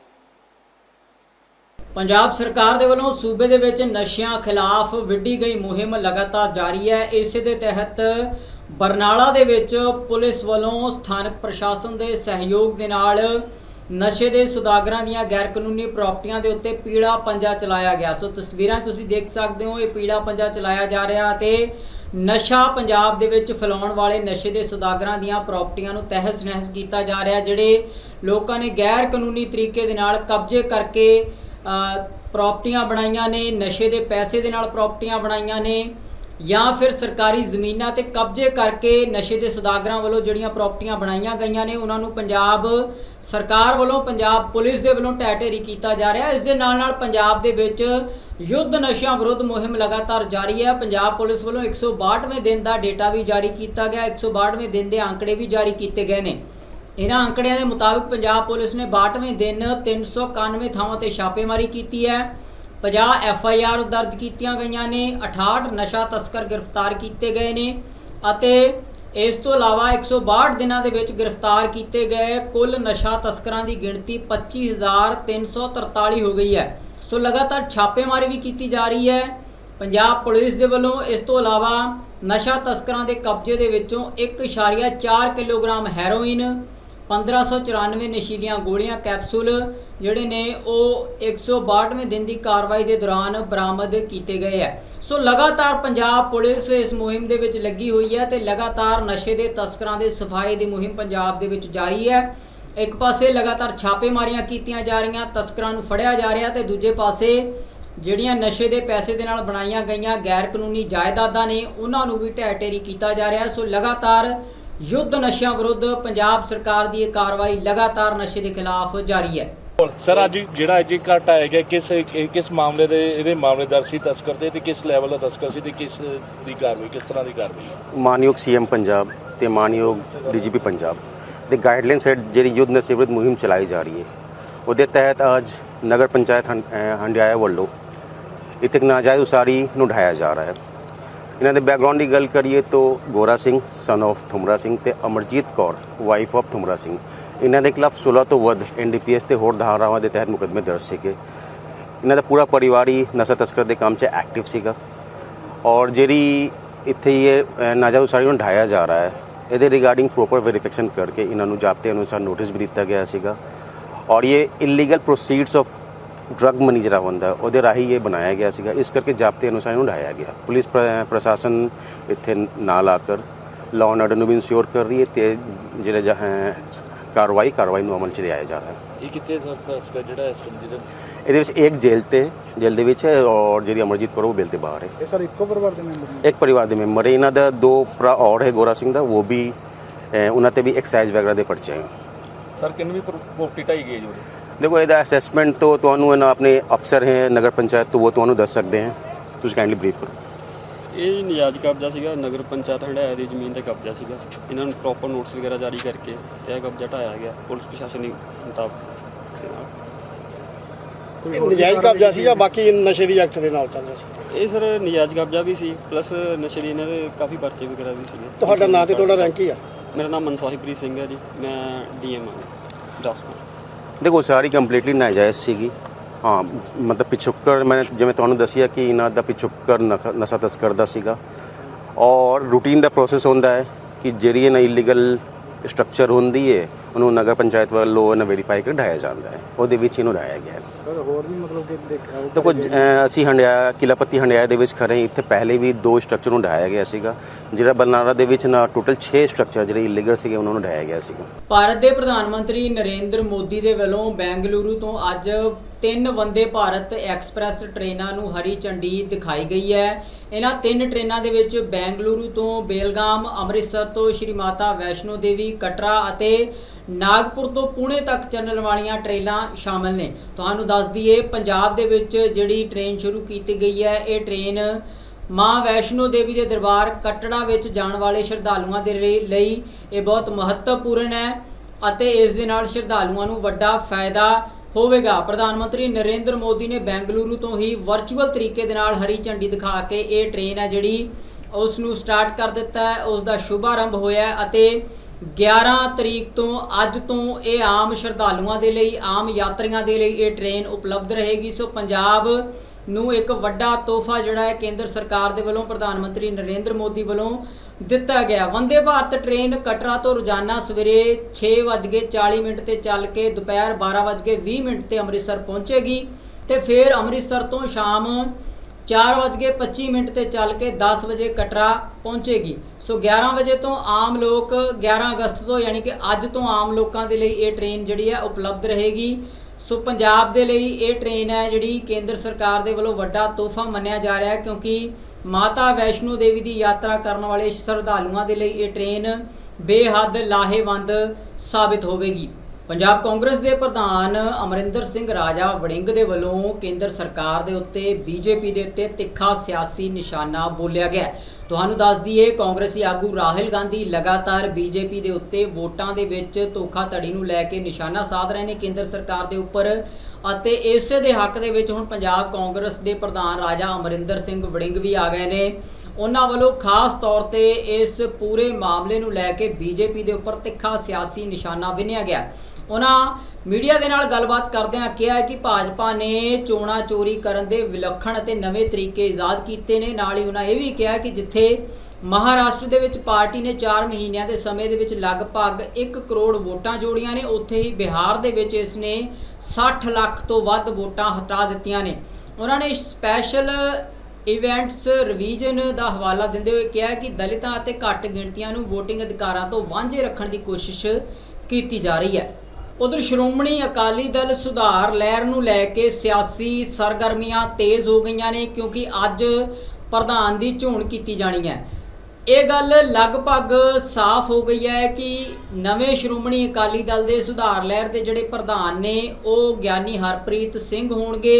ਪੰਜਾਬ ਸਰਕਾਰ ਦੇ ਵੱਲੋਂ ਸੂਬੇ ਦੇ ਵਿੱਚ ਨਸ਼ਿਆਂ ਖਿਲਾਫ ਵਿੱਢੀ ਗਈ ਮੁਹਿੰਮ ਲਗਾਤਾਰ ਜਾਰੀ ਹੈ। ਇਸੇ ਦੇ ਤਹਿਤ ਬਰਨਾਲਾ ਦੇ ਵਿੱਚ ਪੁਲਿਸ ਵੱਲੋਂ ਸਥਾਨਕ ਪ੍ਰਸ਼ਾਸਨ ਦੇ ਸਹਿਯੋਗ ਦੇ ਨਾਲ ਨਸ਼ੇ ਦੇ ਸੁਦਾਗਰਾਂ ਦੀਆਂ ਗੈਰ ਕਾਨੂੰਨੀ ਪ੍ਰਾਪਰਟੀਆਂ ਦੇ ਉੱਤੇ ਪੀੜਾ ਪੰਜਾ ਚਲਾਇਆ ਗਿਆ। ਸੋ ਤਸਵੀਰਾਂ ਤੁਸੀਂ ਦੇਖ ਸਕਦੇ ਹੋ ਇਹ ਪੀੜਾ ਪੰਜਾ ਚਲਾਇਆ ਜਾ ਰਿਹਾ ਤੇ ਨਸ਼ਾ ਪੰਜਾਬ ਦੇ ਵਿੱਚ ਫੈਲਾਉਣ ਵਾਲੇ ਨਸ਼ੇ ਦੇ ਸੁਦਾਗਰਾਂ ਦੀਆਂ ਪ੍ਰਾਪਰਟੀਆਂ ਨੂੰ ਤਹਿਸ ਨਹਿਸ ਕੀਤਾ ਜਾ ਰਿਹਾ ਜਿਹੜੇ ਲੋਕਾਂ ਨੇ ਗੈਰ ਕਾਨੂੰਨੀ ਤਰੀਕੇ ਦੇ ਨਾਲ ਕਬਜ਼ੇ ਕਰਕੇ ਅ, ਪ੍ਰਾਪਰਟੀਆਂ ਬਣਾਈਆਂ ਨੇ ਨਸ਼ੇ ਦੇ ਪੈਸੇ ਦੇ ਨਾਲ ਪ੍ਰਾਪਰਟੀਆਂ ਬਣਾਈਆਂ ਨੇ। ਜਾਂ ਫਿਰ ਸਰਕਾਰੀ ਜ਼ਮੀਨਾਂ ਤੇ ਕਬਜ਼ੇ ਕਰਕੇ ਨਸ਼ੇ ਦੇ ਸੌਦਾਗਰਾਂ ਵੱਲੋਂ ਜਿਹੜੀਆਂ ਪ੍ਰਾਪਰਟੀਆਂ ਬਣਾਈਆਂ ਗਈਆਂ ਨੇ, ਉਹਨਾਂ ਨੂੰ ਪੰਜਾਬ ਸਰਕਾਰ ਵੱਲੋਂ, ਪੰਜਾਬ ਪੁਲਿਸ ਦੇ ਵੱਲੋਂ ਟੈਟੇਰੀ ਕੀਤਾ ਜਾ ਰਿਹਾ। ਇਸ ਦੇ ਨਾਲ ਨਾਲ ਪੰਜਾਬ ਦੇ ਵਿੱਚ ਯੁੱਧ ਨਸ਼ਿਆਂ ਵਿਰੁੱਧ ਮੁਹਿੰਮ ਲਗਾਤਾਰ ਜਾਰੀ ਹੈ। ਪੰਜਾਬ ਪੁਲਿਸ ਵੱਲੋਂ 162ਵੇਂ ਦਿਨ ਦਾ ਡੇਟਾ ਵੀ ਜਾਰੀ ਕੀਤਾ ਗਿਆ। 162ਵੇਂ ਦਿਨ ਦੇ ਅੰਕੜੇ ਵੀ ਜਾਰੀ ਕੀਤੇ ਗਏ ਨੇ। ਇਹਨਾਂ ਅੰਕੜਿਆਂ ਦੇ ਮੁਤਾਬਕ ਪੰਜਾਬ ਪੁਲਿਸ ਨੇ 62ਵੇਂ ਦਿਨ 391 ਥਾਵਾਂ ਤੇ ਛਾਪੇਮਾਰੀ ਕੀਤੀ ਹੈ। 50 ਐਫ ਆਈ ਆਰ ਦਰਜ ਕੀਤੀਆਂ ਗਈਆਂ ਨੇ 68 ਨਸ਼ਾ ਤਸਕਰ ਗ੍ਰਿਫਤਾਰ ਕੀਤੇ ਗਏ ਨੇ ਅਤੇ ਇਸ ਤੋਂ ਇਲਾਵਾ 162 ਦਿਨਾਂ ਦੇ ਵਿੱਚ ਗ੍ਰਿਫਤਾਰ ਕੀਤੇ ਗਏ ਕੁੱਲ ਨਸ਼ਾ ਤਸਕਰਾਂ ਦੀ ਗਿਣਤੀ 25343 ਹੋ ਗਈ ਹੈ। ਸੋ ਲਗਾਤਾਰ ਛਾਪੇਮਾਰੀ ਵੀ ਕੀਤੀ ਜਾ ਰਹੀ ਹੈ। ਪੰਜਾਬ ਪੁਲਿਸ ਦੇ ਵੱਲੋਂ ਇਸ ਤੋਂ ਇਲਾਵਾ ਨਸ਼ਾ ਤਸਕਰਾਂ ਦੇ ਕਬਜ਼ੇ ਦੇ ਵਿੱਚੋਂ 1.4 ਕਿਲੋਗ੍ਰਾਮ ਹੈਰੋਇਨ 1594 ਨਸ਼ੀਲੀਆਂ ਗੋਲੀਆਂ ਕੈਪਸੂਲ, ਜਿਹੜੇ ਨੇ ਉਹ 162ਵੇਂ ਦਿਨ ਦੀ ਕਾਰਵਾਈ ਦੇ ਦੌਰਾਨ ਬਰਾਮਦ ਕੀਤੇ ਗਏ ਹੈ ਸੋ ਲਗਾਤਾਰ ਪੰਜਾਬ ਪੁਲਿਸ ਇਸ ਮੁਹਿੰਮ ਦੇ ਵਿੱਚ ਲੱਗੀ ਹੋਈ ਹੈ ਤੇ ਲਗਾਤਾਰ ਨਸ਼ੇ ਦੇ ਤਸਕਰਾਂ ਦੇ ਸਫ਼ਾਈ ਦੀ ਮੁਹਿੰਮ ਪੰਜਾਬ ਦੇ ਵਿੱਚ ਜਾਰੀ ਹੈ। ਇੱਕ ਪਾਸੇ ਲਗਾਤਾਰ ਛਾਪੇਮਾਰੀਆਂ ਕੀਤੀਆਂ ਜਾ ਰਹੀਆਂ, ਤਸਕਰਾਂ ਨੂੰ ਫੜਿਆ ਜਾ ਰਿਹਾ ਤੇ ਦੂਜੇ ਪਾਸੇ ਜਿਹੜੀਆਂ ਨਸ਼ੇ ਦੇ ਪੈਸੇ ਦੇ ਨਾਲ ਬਣਾਈਆਂ ਗਈਆਂ ਗੈਰ ਕਾਨੂੰਨੀ ਜਾਇਦਾਦਾਂ ਨੇ, ਉਹਨਾਂ ਨੂੰ ਵੀ ਢਹਿ ਢੇਰੀ ਕੀਤਾ ਜਾ ਰਿਹਾ। ਸੋ ਲਗਾਤਾਰ ਯੁੱਧ ਨਸ਼ਿਆਂ ਵਿਰੁੱਧ ਪੰਜਾਬ ਸਰਕਾਰ ਦੀ ਇਹ ਕਾਰਵਾਈ ਲਗਾਤਾਰ ਨਸ਼ੇ ਦੇ ਖਿਲਾਫ ਜਾਰੀ ਹੈ। ਸਰ ਅੱਜ ਜਿਹੜਾ ਅੱਜ ਘਟ ਆਏਗਾ ਕਿਸ ਇਹ ਕਿਸ ਮਾਮਲੇ ਦੇ ਇਹਦੇ ਮਾਮਲੇ ਦਰਜ ਸੀ ਤਸਕਰ ਦੇ ਤੇ ਕਿਸ ਲੈਵਲ ਦਾ ਤਸਕਰ ਸੀ ਤੇ ਕਿਸ ਦੀ ਕਾਰਵਾਈ ਕਿਸ ਤਰ੍ਹਾਂ ਦੀ ਕਾਰਵਾਈ? ਮਾਨਯੋਗ ਸੀਐਮ ਪੰਜਾਬ ਤੇ ਮਾਨਯੋਗ ਡੀਜੀਪੀ ਪੰਜਾਬ। ਦੇ ਗਾਈਡਲਾਈਨਸ ਹੇਠ ਜਿਹੜੀ ਯੁੱਧ ਨਸ਼ੇ ਵਿਰੁੱਧ ਮੁਹਿੰਮ ਚਲਾਈ ਜਾ ਰਹੀ ਹੈ ਉਹਦੇ ਤਹਿਤ ਅੱਜ ਨਗਰ ਪੰਚਾਇਤ ਹੰ- ਹੰਡਿਆਇਆ ਵੱਲੋਂ ਇੱਥੇ ਇੱਕ ਨਾਜਾਇਜ਼ ਉਸਾਰੀ ਨੂੰ ਢਾਇਆ ਜਾ ਰਿਹਾ ਹੈ। ਇਹਨਾਂ ਦੇ ਬੈਕਗ੍ਰਾਉਂਡ ਦੀ ਗੱਲ ਕਰੀਏ ਤਾਂ ਗੋਰਾ ਸਿੰਘ ਸਨ of ਥੁਮਰਾ ਸਿੰਘ ਤੇ ਅਮਰਜੀਤ ਕੌਰ ਵਾਈਫ ਆਫ ਥੁਮਰਾ ਸਿੰਘ। ਇਹਨਾਂ ਦੇ ਖਿਲਾਫ 16 ਤੋਂ ਵੱਧ ਐਨਡੀਪੀਐਸ ਤੇ ਹੋਰ ਧਾਰਾਵਾਂ ਦੇ ਤਹਿਤ ਮੁਕੱਦਮੇ ਦਰਜ ਸੀਗੇ। ਇਹਨਾਂ ਦਾ ਪੂਰਾ ਪਰਿਵਾਰ ਹੀ ਨਸ਼ਾ ਤਸਕਰ ਦੇ ਕੰਮ 'ਚ ਐਕਟਿਵ ਸੀਗਾ। ਔਰ ਜਿਹੜੀ ਇੱਥੇ ਇਹ ਅ, ਉਸਾਰੀ ਨੂੰ ਢਾਇਆ ਜਾ ਰਿਹਾ ਹੈ ਇਹਦੇ ਰਿਗਾਰਡਿੰਗ ਪ੍ਰੋਪਰ ਵੈਰੀਫਿਕੇਸ਼ਨ ਕਰਕੇ ਇਹਨਾਂ ਨੂੰ ਜਾਬਤੇ ਅਨੁਸਾਰ ਨੋਟਿਸ ਵੀ ਦਿੱਤਾ ਗਿਆ ਸੀਗਾ। ਔਰ ਇਹ illegal proceeds of drug money ਜਿਹੜਾ ਹੁੰਦਾ ਹੈ, ਉਹਦੇ ਰਾਹੀਂ ਇਹ ਬਣਾਇਆ ਗਿਆ ਸੀਗਾ। ਇਸ ਕਰਕੇ ਜਾਬਤੇ ਅਨੁਸਾਰ ਇਹਨੂੰ ਢਾਇਆ ਗਿਆ। ਪੁਲਿਸ ਪ੍ਰ- ਪ੍ਰਸ਼ਾਸਨ ਇੱਥੇ ਨਾਲ ਆ ਕਰ ਲਾਅ ਐਂਡ ਆਰਡਰ ਨੂੰ ਵੀ ਇਨਸ਼ੋਰ ਕਰ ਰਹੀ ਹੈ ਤੇ ਜਿਹੜੇ ਜ- ਅ, ਕਾਰਵਾਈ ਕਾਰਵਾਈ ਨੂੰ ਅਮਲ ਚ ਲਿਆਇਆ ਜਾ ਰਿਹਾ ਹੈ। ਇਹ ਕਿੱਥੇ ਸਰ? ਜਿਹੜਾ ਇਸ ਟਾਈਮ ਜਿਹੜਾ ਇਹਦੇ ਵਿੱਚ ਇੱਕ ਜੇਲ੍ਹ ਤੇ ਜੇਲ੍ਹ ਦੇ ਵਿੱਚ ਹੈ ਔਰ ਜਿਹੜੀ ਅਮਰਜੀਤ ਕੌਰ ਉਹ ਬੇਲ ਤੇ ਬਾਹਰ ਹੈ। ਇਹ ਸਰ ਇੱਕੋ ਪਰਿਵਾਰ ਦੇ ਮੈਂਬਰ ਨੇ? ਇੱਕ ਪਰਿਵਾਰ ਦੇ ਮੈਂਬਰ ਹੈ। ਇਹਨਾਂ ਦਾ ਦੋ ਭਰਾ ਔਰ ਹੈ ਗੋਰਾ ਸਿੰਘ ਦਾ। ਉਹ ਵੀ ਉਹਨਾਂ ਤੇ ਵੀ ਐਕਸਾਈਜ਼ ਵਗੈਰਾ ਦੇ ਪਰਚੇ ਹੈ। ਸਰ ਕਿੰਨੀ ਵੀ ਪ੍ਰੋਪਰਟੀ ਢਾਈ ਗਈ ਜੀ ਉਹਦੀ ਦੇਖੋ ਇਹਦਾ ਅਸੈਸਮੈਂਟ ਤੋਂ ਤੁਹਾਨੂੰ ਇਹਨਾਂ ਆਪਣੇ ਅਫਸਰ ਹੈ ਨਗਰ ਪੰਚਾਇਤ ਤੋਂ ਉਹ ਤੁਹਾਨੂੰ ਦੱਸ ਸਕਦੇ ਹਨ ਤੁਸੀਂ ਕਾਈਂਡਲੀ ਬਰੀਫ ਕਰੋ। ਇਹ ਨਿਆਜ਼ ਕਬਜ਼ਾ ਸੀਗਾ ਨਗਰ ਪੰਚਾਇਤ ਹੰਡਾਇਆ ਦੀ ਜ਼ਮੀਨ ਤੇ ਕਬਜ਼ਾ ਸੀਗਾ। ਇਹਨਾਂ ਨੂੰ ਪ੍ਰੋਪਰ ਨੋਟਿਸ ਵਗੈਰਾ ਜਾਰੀ ਕਰਕੇ ਤੇ ਇਹ ਕਬਜ਼ਾ ਢਾਇਆ ਗਿਆ ਪੁਲਿਸ ਪ੍ਰਸ਼ਾਸਨ ਦੀ ਮੁਤਾਬਕ। ਇਹ ਨਜਾਇਜ਼ ਕਬਜ਼ਾ ਸੀ ਜਾਂ ਬਾਕੀ ਨਸ਼ੇ ਦੀ ਐਕਟ ਦੇ ਨਾਲ ਚੱਲ ਰਿਹਾ ਸੀ। ਇਹ ਸਰ ਨਿਆਜ਼ ਕਬਜ਼ਾ ਵੀ ਸੀ ਪਲੱਸ ਨਸ਼ੇ ਦੇ ਇਹਨਾਂ ਦੇ ਕਾਫੀ ਪਰਚੇ ਵਗੈਰਾ ਵੀ ਸੀਗੇ। ਤੁਹਾਡਾ ਨਾਂ ਤੇ ਤੁਹਾਡਾ ਰੈਂਕ ਹੀ ਆ? ਮੇਰਾ ਨਾਮ ਮਨਸਾਹੀਪ੍ਰੀਤ ਸਿੰਘ ਹੈ ਜੀ ਮੈਂ ਡੀਐਮ ਹਾਂ। ਦਸਵਾਂ ਦੇਖੋ, ਸਾਰੀ ਕੰਪਲੀਟਲੀ ਨਾਜਾਇਜ਼ ਸੀਗੀ। ਹਾਂ, ਮਤਲਬ ਪਿਛੁੱਕਰ ਮੈਂ ਜਿਵੇਂ ਤੁਹਾਨੂੰ ਦੱਸਿਆ ਕਿ ਇਹਨਾਂ ਦਾ ਪਿਛੁੱਕਰ ਨਖ- ਨਸ਼ਾ ਤਸਕਰ ਦਾ ਸੀਗਾ। ਔਰ ਰੂਟੀਨ ਦਾ ਪ੍ਰੋਸੈਸ ਹੁੰਦਾ ਹੈ ਕਿ ਜਿਹੜੀ ਇਹਨਾਂ ਇਲੀਗਲ ਸਟਰਕਚਰ ਹੁੰਦੀ ਹੈ ਉਹਨੂੰ ਨਗਰ ਪੰਚਾਇਤ ਵੱਲੋਂ ਇਹਨਾਂ ਵੈਰੀਫਾਈ ਕਰ ਢਾਇਆ ਜਾਂਦਾ ਹੈ। ਉਹਦੇ ਵਿੱਚ ਇਹਨੂੰ ਢਾਇਆ ਗਿਆ ਹੈ। ਸਰ ਹੋਰ ਵੀ ਮਤਲਬ ਕਿ ਦੇਖਿਆ ਦੇਖੋ ਅਹ ਅਸੀਂ ਹੰਡਿਆ ਕਿਲਾਪੱਤੀ ਹੰਡਿਆ ਦੇ ਵਿੱਚ ਖੜੇ ਹਾਂ। ਇੱਥੇ ਪਹਿਲੇ ਵੀ ਦੋ ਸਟਰਕਚਰ ਨੂੰ ਢਾਇਆ ਗਿਆ ਸੀਗਾ। ਜਿਹੜਾ ਬਰਨਾਲਾ ਦੇ ਵਿੱਚ ਨਾ ਟੋਟਲ 6 ਸਟਰਕਚਰ ਜਿਹੜੇ ਇਲੀਗਲ ਸੀਗੇ ਉਹਨਾਂ ਨੂੰ ਢਾਇਆ ਗਿਆ ਸੀਗਾ। ਭਾਰਤ ਦੇ ਪ੍ਰਧਾਨ ਮੰਤਰੀ ਨਰਿੰਦਰ ਮੋਦੀ ਦੇ ਵੱਲੋਂ ਬੈਂਗਲੁਰੂ ਤੋਂ ਅੱਜ ਤਿੰਨ ਵੰਦੇ ਭਾਰਤ ਐਕਸਪ੍ਰੈਸ ਟ੍ਰੇਨਾਂ ਨੂੰ ਹਰੀ ਝੰਡੀ ਦਿਖਾਈ ਗਈ ਹੈ। ਇਹਨਾਂ ਤਿੰਨ ਟ੍ਰੇਨਾਂ ਦੇ ਵਿੱਚ ਬੈਂਗਲੁਰੂ ਤੋਂ ਬੇਲਗਾਮ, ਅੰਮ੍ਰਿਤਸਰ ਤੋਂ ਸ਼੍ਰੀ ਮਾਤਾ ਵੈਸ਼ਨੋ ਦੇਵੀ, ਕਟਰਾ ਅਤੇ ਨਾਗਪੁਰ ਤੋਂ ਪੁਣੇ ਤੱਕ ਚੱਲਣ ਵਾਲੀਆਂ ਟ੍ਰੇਨਾਂ ਸ਼ਾਮਲ ਨੇ। ਤੁਹਾਨੂੰ ਦੱਸ ਦਈਏ, ਪੰਜਾਬ ਦੇ ਵਿੱਚ ਜਿਹੜੀ ਟ੍ਰੇਨ ਸ਼ੁਰੂ ਕੀਤੀ ਗਈ ਹੈ, ਇਹ ਟ੍ਰੇਨ ਮਾਂ ਵੈਸ਼ਨੋ ਦੇਵੀ ਦੇ ਦਰਬਾਰ ਕਟੜਾ ਵਿੱਚ ਜਾਣ ਵਾਲੇ ਸ਼ਰਧਾਲੂਆਂ ਦੇ ਲਈ- ਲਈ ਇਹ ਬਹੁਤ ਮਹੱਤਵਪੂਰਨ ਹੈ ਅਤੇ ਇਸ ਦੇ ਨਾਲ ਸ਼ਰਧਾਲੂਆਂ ਨੂੰ ਵੱਡਾ ਫਾਇਦਾ ਹੋਵੇਗਾ। ਪ੍ਰਧਾਨ ਮੰਤਰੀ ਨਰਿੰਦਰ ਮੋਦੀ ਨੇ ਬੈਂਗਲੁਰੂ ਤੋਂ ਹੀ ਵਰਚੁਅਲ ਤਰੀਕੇ ਦੇ ਨਾਲ ਹਰੀ ਝੰਡੀ ਦਿਖਾ ਕੇ ਇਹ ਟ੍ਰੇਨ ਹੈ ਜਿਹੜੀ ਉਸ ਨੂੰ ਸਟਾਰਟ ਕਰ ਦਿੱਤਾ ਹੈ। ਉਸ ਦਾ ਸ਼ੁਭਾਰੰਭ ਹੋਇਆ ਅਤੇ 11 ਤਰੀਕ ਤੋਂ ਅੱਜ ਤੋਂ ਇਹ ਆਮ ਸ਼ਰਧਾਲੂਆਂ ਦੇ ਲਈ, ਆਮ ਯਾਤਰੀਆਂ ਦੇ ਲਈ ਇਹ ਟ੍ਰੇਨ ਉਪਲਬਧ ਰਹੇਗੀ। ਸੋ ਪੰਜਾਬ ਨੂੰ ਇੱਕ ਵੱਡਾ ਤੋਹਫਾ ਜਿਹੜਾ ਹੈ ਕੇਂਦਰ ਸਰਕਾਰ ਦੇ ਵੱਲੋਂ, ਪ੍ਰਧਾਨ ਮੰਤਰੀ ਨਰਿੰਦਰ ਮੋਦੀ ਵੱਲੋਂ ਦਿੱਤਾ ਗਿਆ। ਵੰਦੇ ਭਾਰਤ ਟ੍ਰੇਨ ਕਟਰਾ ਤੋਂ ਰੋਜ਼ਾਨਾ ਸਵੇਰੇ 6:40 ਮਿੰਟ ਤੇ ਚੱਲ ਕੇ ਦੁਪਹਿਰ 12:20 ਮਿੰਟ ਤੇ ਅੰਮ੍ਰਿਤਸਰ ਪਹੁੰਚੇਗੀ ਤੇ ਫਿਰ ਅੰਮ੍ਰਿਤਸਰ ਤੋਂ ਸ਼ਾਮ 4:25 ਮਿੰਟ ਤੇ ਚੱਲ ਕੇ 10 ਵਜੇ ਕਟਰਾ ਪਹੁੰਚੇਗੀ। ਸੋ 11 ਵਜੇ ਤੋਂ ਆਮ ਲੋਕ 11 ਅਗਸਤ ਤੋਂ ਯਾਨੀ ਕਿ ਅੱਜ ਤੋਂ ਆਮ ਲੋਕਾਂ ਦੇ ਲਈ ਇਹ ਟ੍ਰੇਨ ਜਿਹੜੀ ਹੈ ਉਪਲਬਧ ਰਹੇਗੀ। ਸੋ ਪੰਜਾਬ ਦੇ ਲਈ ਇਹ ਟ੍ਰੇਨ ਹੈ ਜਿਹੜੀ ਕੇਂਦਰ ਸਰਕਾਰ ਦੇ ਵੱਲੋਂ ਵੱਡਾ ਤੋਹਫਾ ਮੰਨਿਆ ਜਾ ਰਿਹਾ ਹੈ ਕਿਉਂਕਿ ਮਾਤਾ ਵੈਸ਼ਨੋ ਦੇਵੀ ਦੀ ਯਾਤਰਾ ਕਰਨ ਵਾਲੇ ਸ਼ਰਧਾਲੂਆਂ ਦੇ ਲਈ ਇਹ ਟ੍ਰੇਨ ਬੇਹੱਦ ਲਾਹੇਵੰਦ ਸਾਬਿਤ ਹੋਵੇਗੀ। ਪੰਜਾਬ ਕਾਂਗਰਸ ਦੇ ਪ੍ਰਧਾਨ ਅਮਰਿੰਦਰ ਸਿੰਘ ਰਾਜਾ ਵੜਿੰਗ ਦੇ ਵੱਲੋਂ ਕੇਂਦਰ ਸਰਕਾਰ ਦੇ ਉੱਤੇ ਬੀਜੇਪੀ ਦੇ ਉੱਤੇ ਤਿੱਖਾ ਸਿਆਸੀ ਨਿਸ਼ਾਨਾ ਬੋਲਿਆ ਗਿਆ। ਤੁਹਾਨੂੰ ਦੱਸ ਦਈਏ, ਕਾਂਗਰਸੀ ਆਗੂ ਰਾਹੁਲ ਗਾਂਧੀ ਲਗਾਤਾਰ ਬੀਜੇਪੀ ਦੇ ਉੱਤੇ ਵੋਟਾਂ ਦੇ ਵਿੱਚ ਧੋਖਾਧੜੀ ਨੂੰ ਲੈ ਕੇ ਨਿਸ਼ਾਨਾ ਸਾਧ ਰਹੇ ਨੇ ਕੇਂਦਰ ਸਰਕਾਰ ਦੇ ਉੱਪਰ। ਅਤੇ ਇਸੇ ਦੇ ਹੱਕ ਦੇ ਵਿੱਚ ਹੁਣ ਪੰਜਾਬ ਕਾਂਗਰਸ ਦੇ ਪ੍ਰਧਾਨ ਰਾਜਾ ਅਮਰਿੰਦਰ ਸਿੰਘ ਵੜਿੰਗ ਵੀ ਆ ਗਏ ਨੇ। ਉਹਨਾਂ ਵੱਲੋਂ ਖਾਸ ਤੌਰ ਤੇ ਇਸ ਪੂਰੇ ਮਾਮਲੇ ਨੂੰ ਲੈ ਕੇ ਬੀਜੇਪੀ ਦੇ ਉੱਪਰ ਤਿੱਖਾ ਸਿਆਸੀ ਨਿਸ਼ਾਨਾ ਵਿੰਨਿਆ ਗਿਆ। ਉਹਨਾਂ ਮੀਡੀਆ ਦੇ ਨਾਲ ਗੱਲਬਾਤ ਕਰਦਿਆਂ ਕਿਹਾ ਕਿ ਭਾਜਪਾ ਨੇ ਚੋਣਾ ਚੋਰੀ ਕਰਨ ਦੇ ਵਿਲੱਖਣ ਅਤੇ ਨਵੇਂ ਤਰੀਕੇ ਇਜਾਦ ਕੀਤੇ ਨੇ। ਨਾਲ ਹੀ ਉਹਨਾਂ ਇਹ ਵੀ ਕਿਹਾ ਕਿ ਜਿੱਥੇ ਮਹਾਰਾਸ਼ਟਰ ਦੇ ਵਿੱਚ ਪਾਰਟੀ ਨੇ 4 ਮਹੀਨਿਆਂ ਦੇ ਸਮੇਂ ਦੇ ਵਿੱਚ ਲਗਭਗ 1 ਕਰੋੜ ਵੋਟਾਂ ਜੋੜੀਆਂ ਨੇ। ਉੱਥੇ ਹੀ ਬਿਹਾਰ ਦੇ ਵਿੱਚ ਇਸ ਨੇ 60 ਲੱਖ ਤੋਂ ਵੱਧ ਵੋਟਾਂ ਹਟਾ ਦਿੱਤੀਆਂ ਨੇ। ਉਹਨਾਂ ਨੇ ਸਪੈਸ਼ਲ ਇਵੈਂਟਸ ਰਿਵੀਜ਼ਨ ਦਾ ਹਵਾਲਾ ਦਿੰਦੇ ਹੋਏ ਕਿਹਾ ਕਿ ਦਲਿਤਾਂ ਅਤੇ ਘੱਟ ਗਿਣਤੀਆਂ ਨੂੰ VOTING ਅਧਿਕਾਰਾਂ ਤੋਂ ਵਾਂਝੇ ਰੱਖਣ ਦੀ ਕੋਸ਼ਿਸ਼ ਕੀਤੀ ਜਾ ਰਹੀ ਹੈ। ਉਧਰ ਸ਼੍ਰੋਮਣੀ ਅਕਾਲੀ ਦਲ ਸੁਧਾਰ ਲਹਿਰ ਨੂੰ ਲੈ ਕੇ ਸਿਆਸੀ ਸਰਗਰਮੀਆਂ ਤੇਜ਼ ਹੋ ਗਈਆਂ ਨੇ ਕਿਉਂਕਿ ਅੱਜ ਪ੍ਰਧਾਨ ਦੀ ਚੋਣ ਕੀਤੀ ਜਾਣੀ ਹੈ। ਇਹ ਗੱਲ ਲਗਭਗ ਸਾਫ਼ ਹੋ ਗਈ ਹੈ ਕਿ ਨਵੇਂ ਸ਼੍ਰੋਮਣੀ ਅਕਾਲੀ ਦਲ ਦੇ ਸੁਧਾਰ ਲਹਿਰ ਦੇ ਜਿਹੜੇ ਪ੍ਰਧਾਨ ਨੇ, ਉਹ ਗਿਆਨੀ ਹਰਪ੍ਰੀਤ ਸਿੰਘ ਹੋਣਗੇ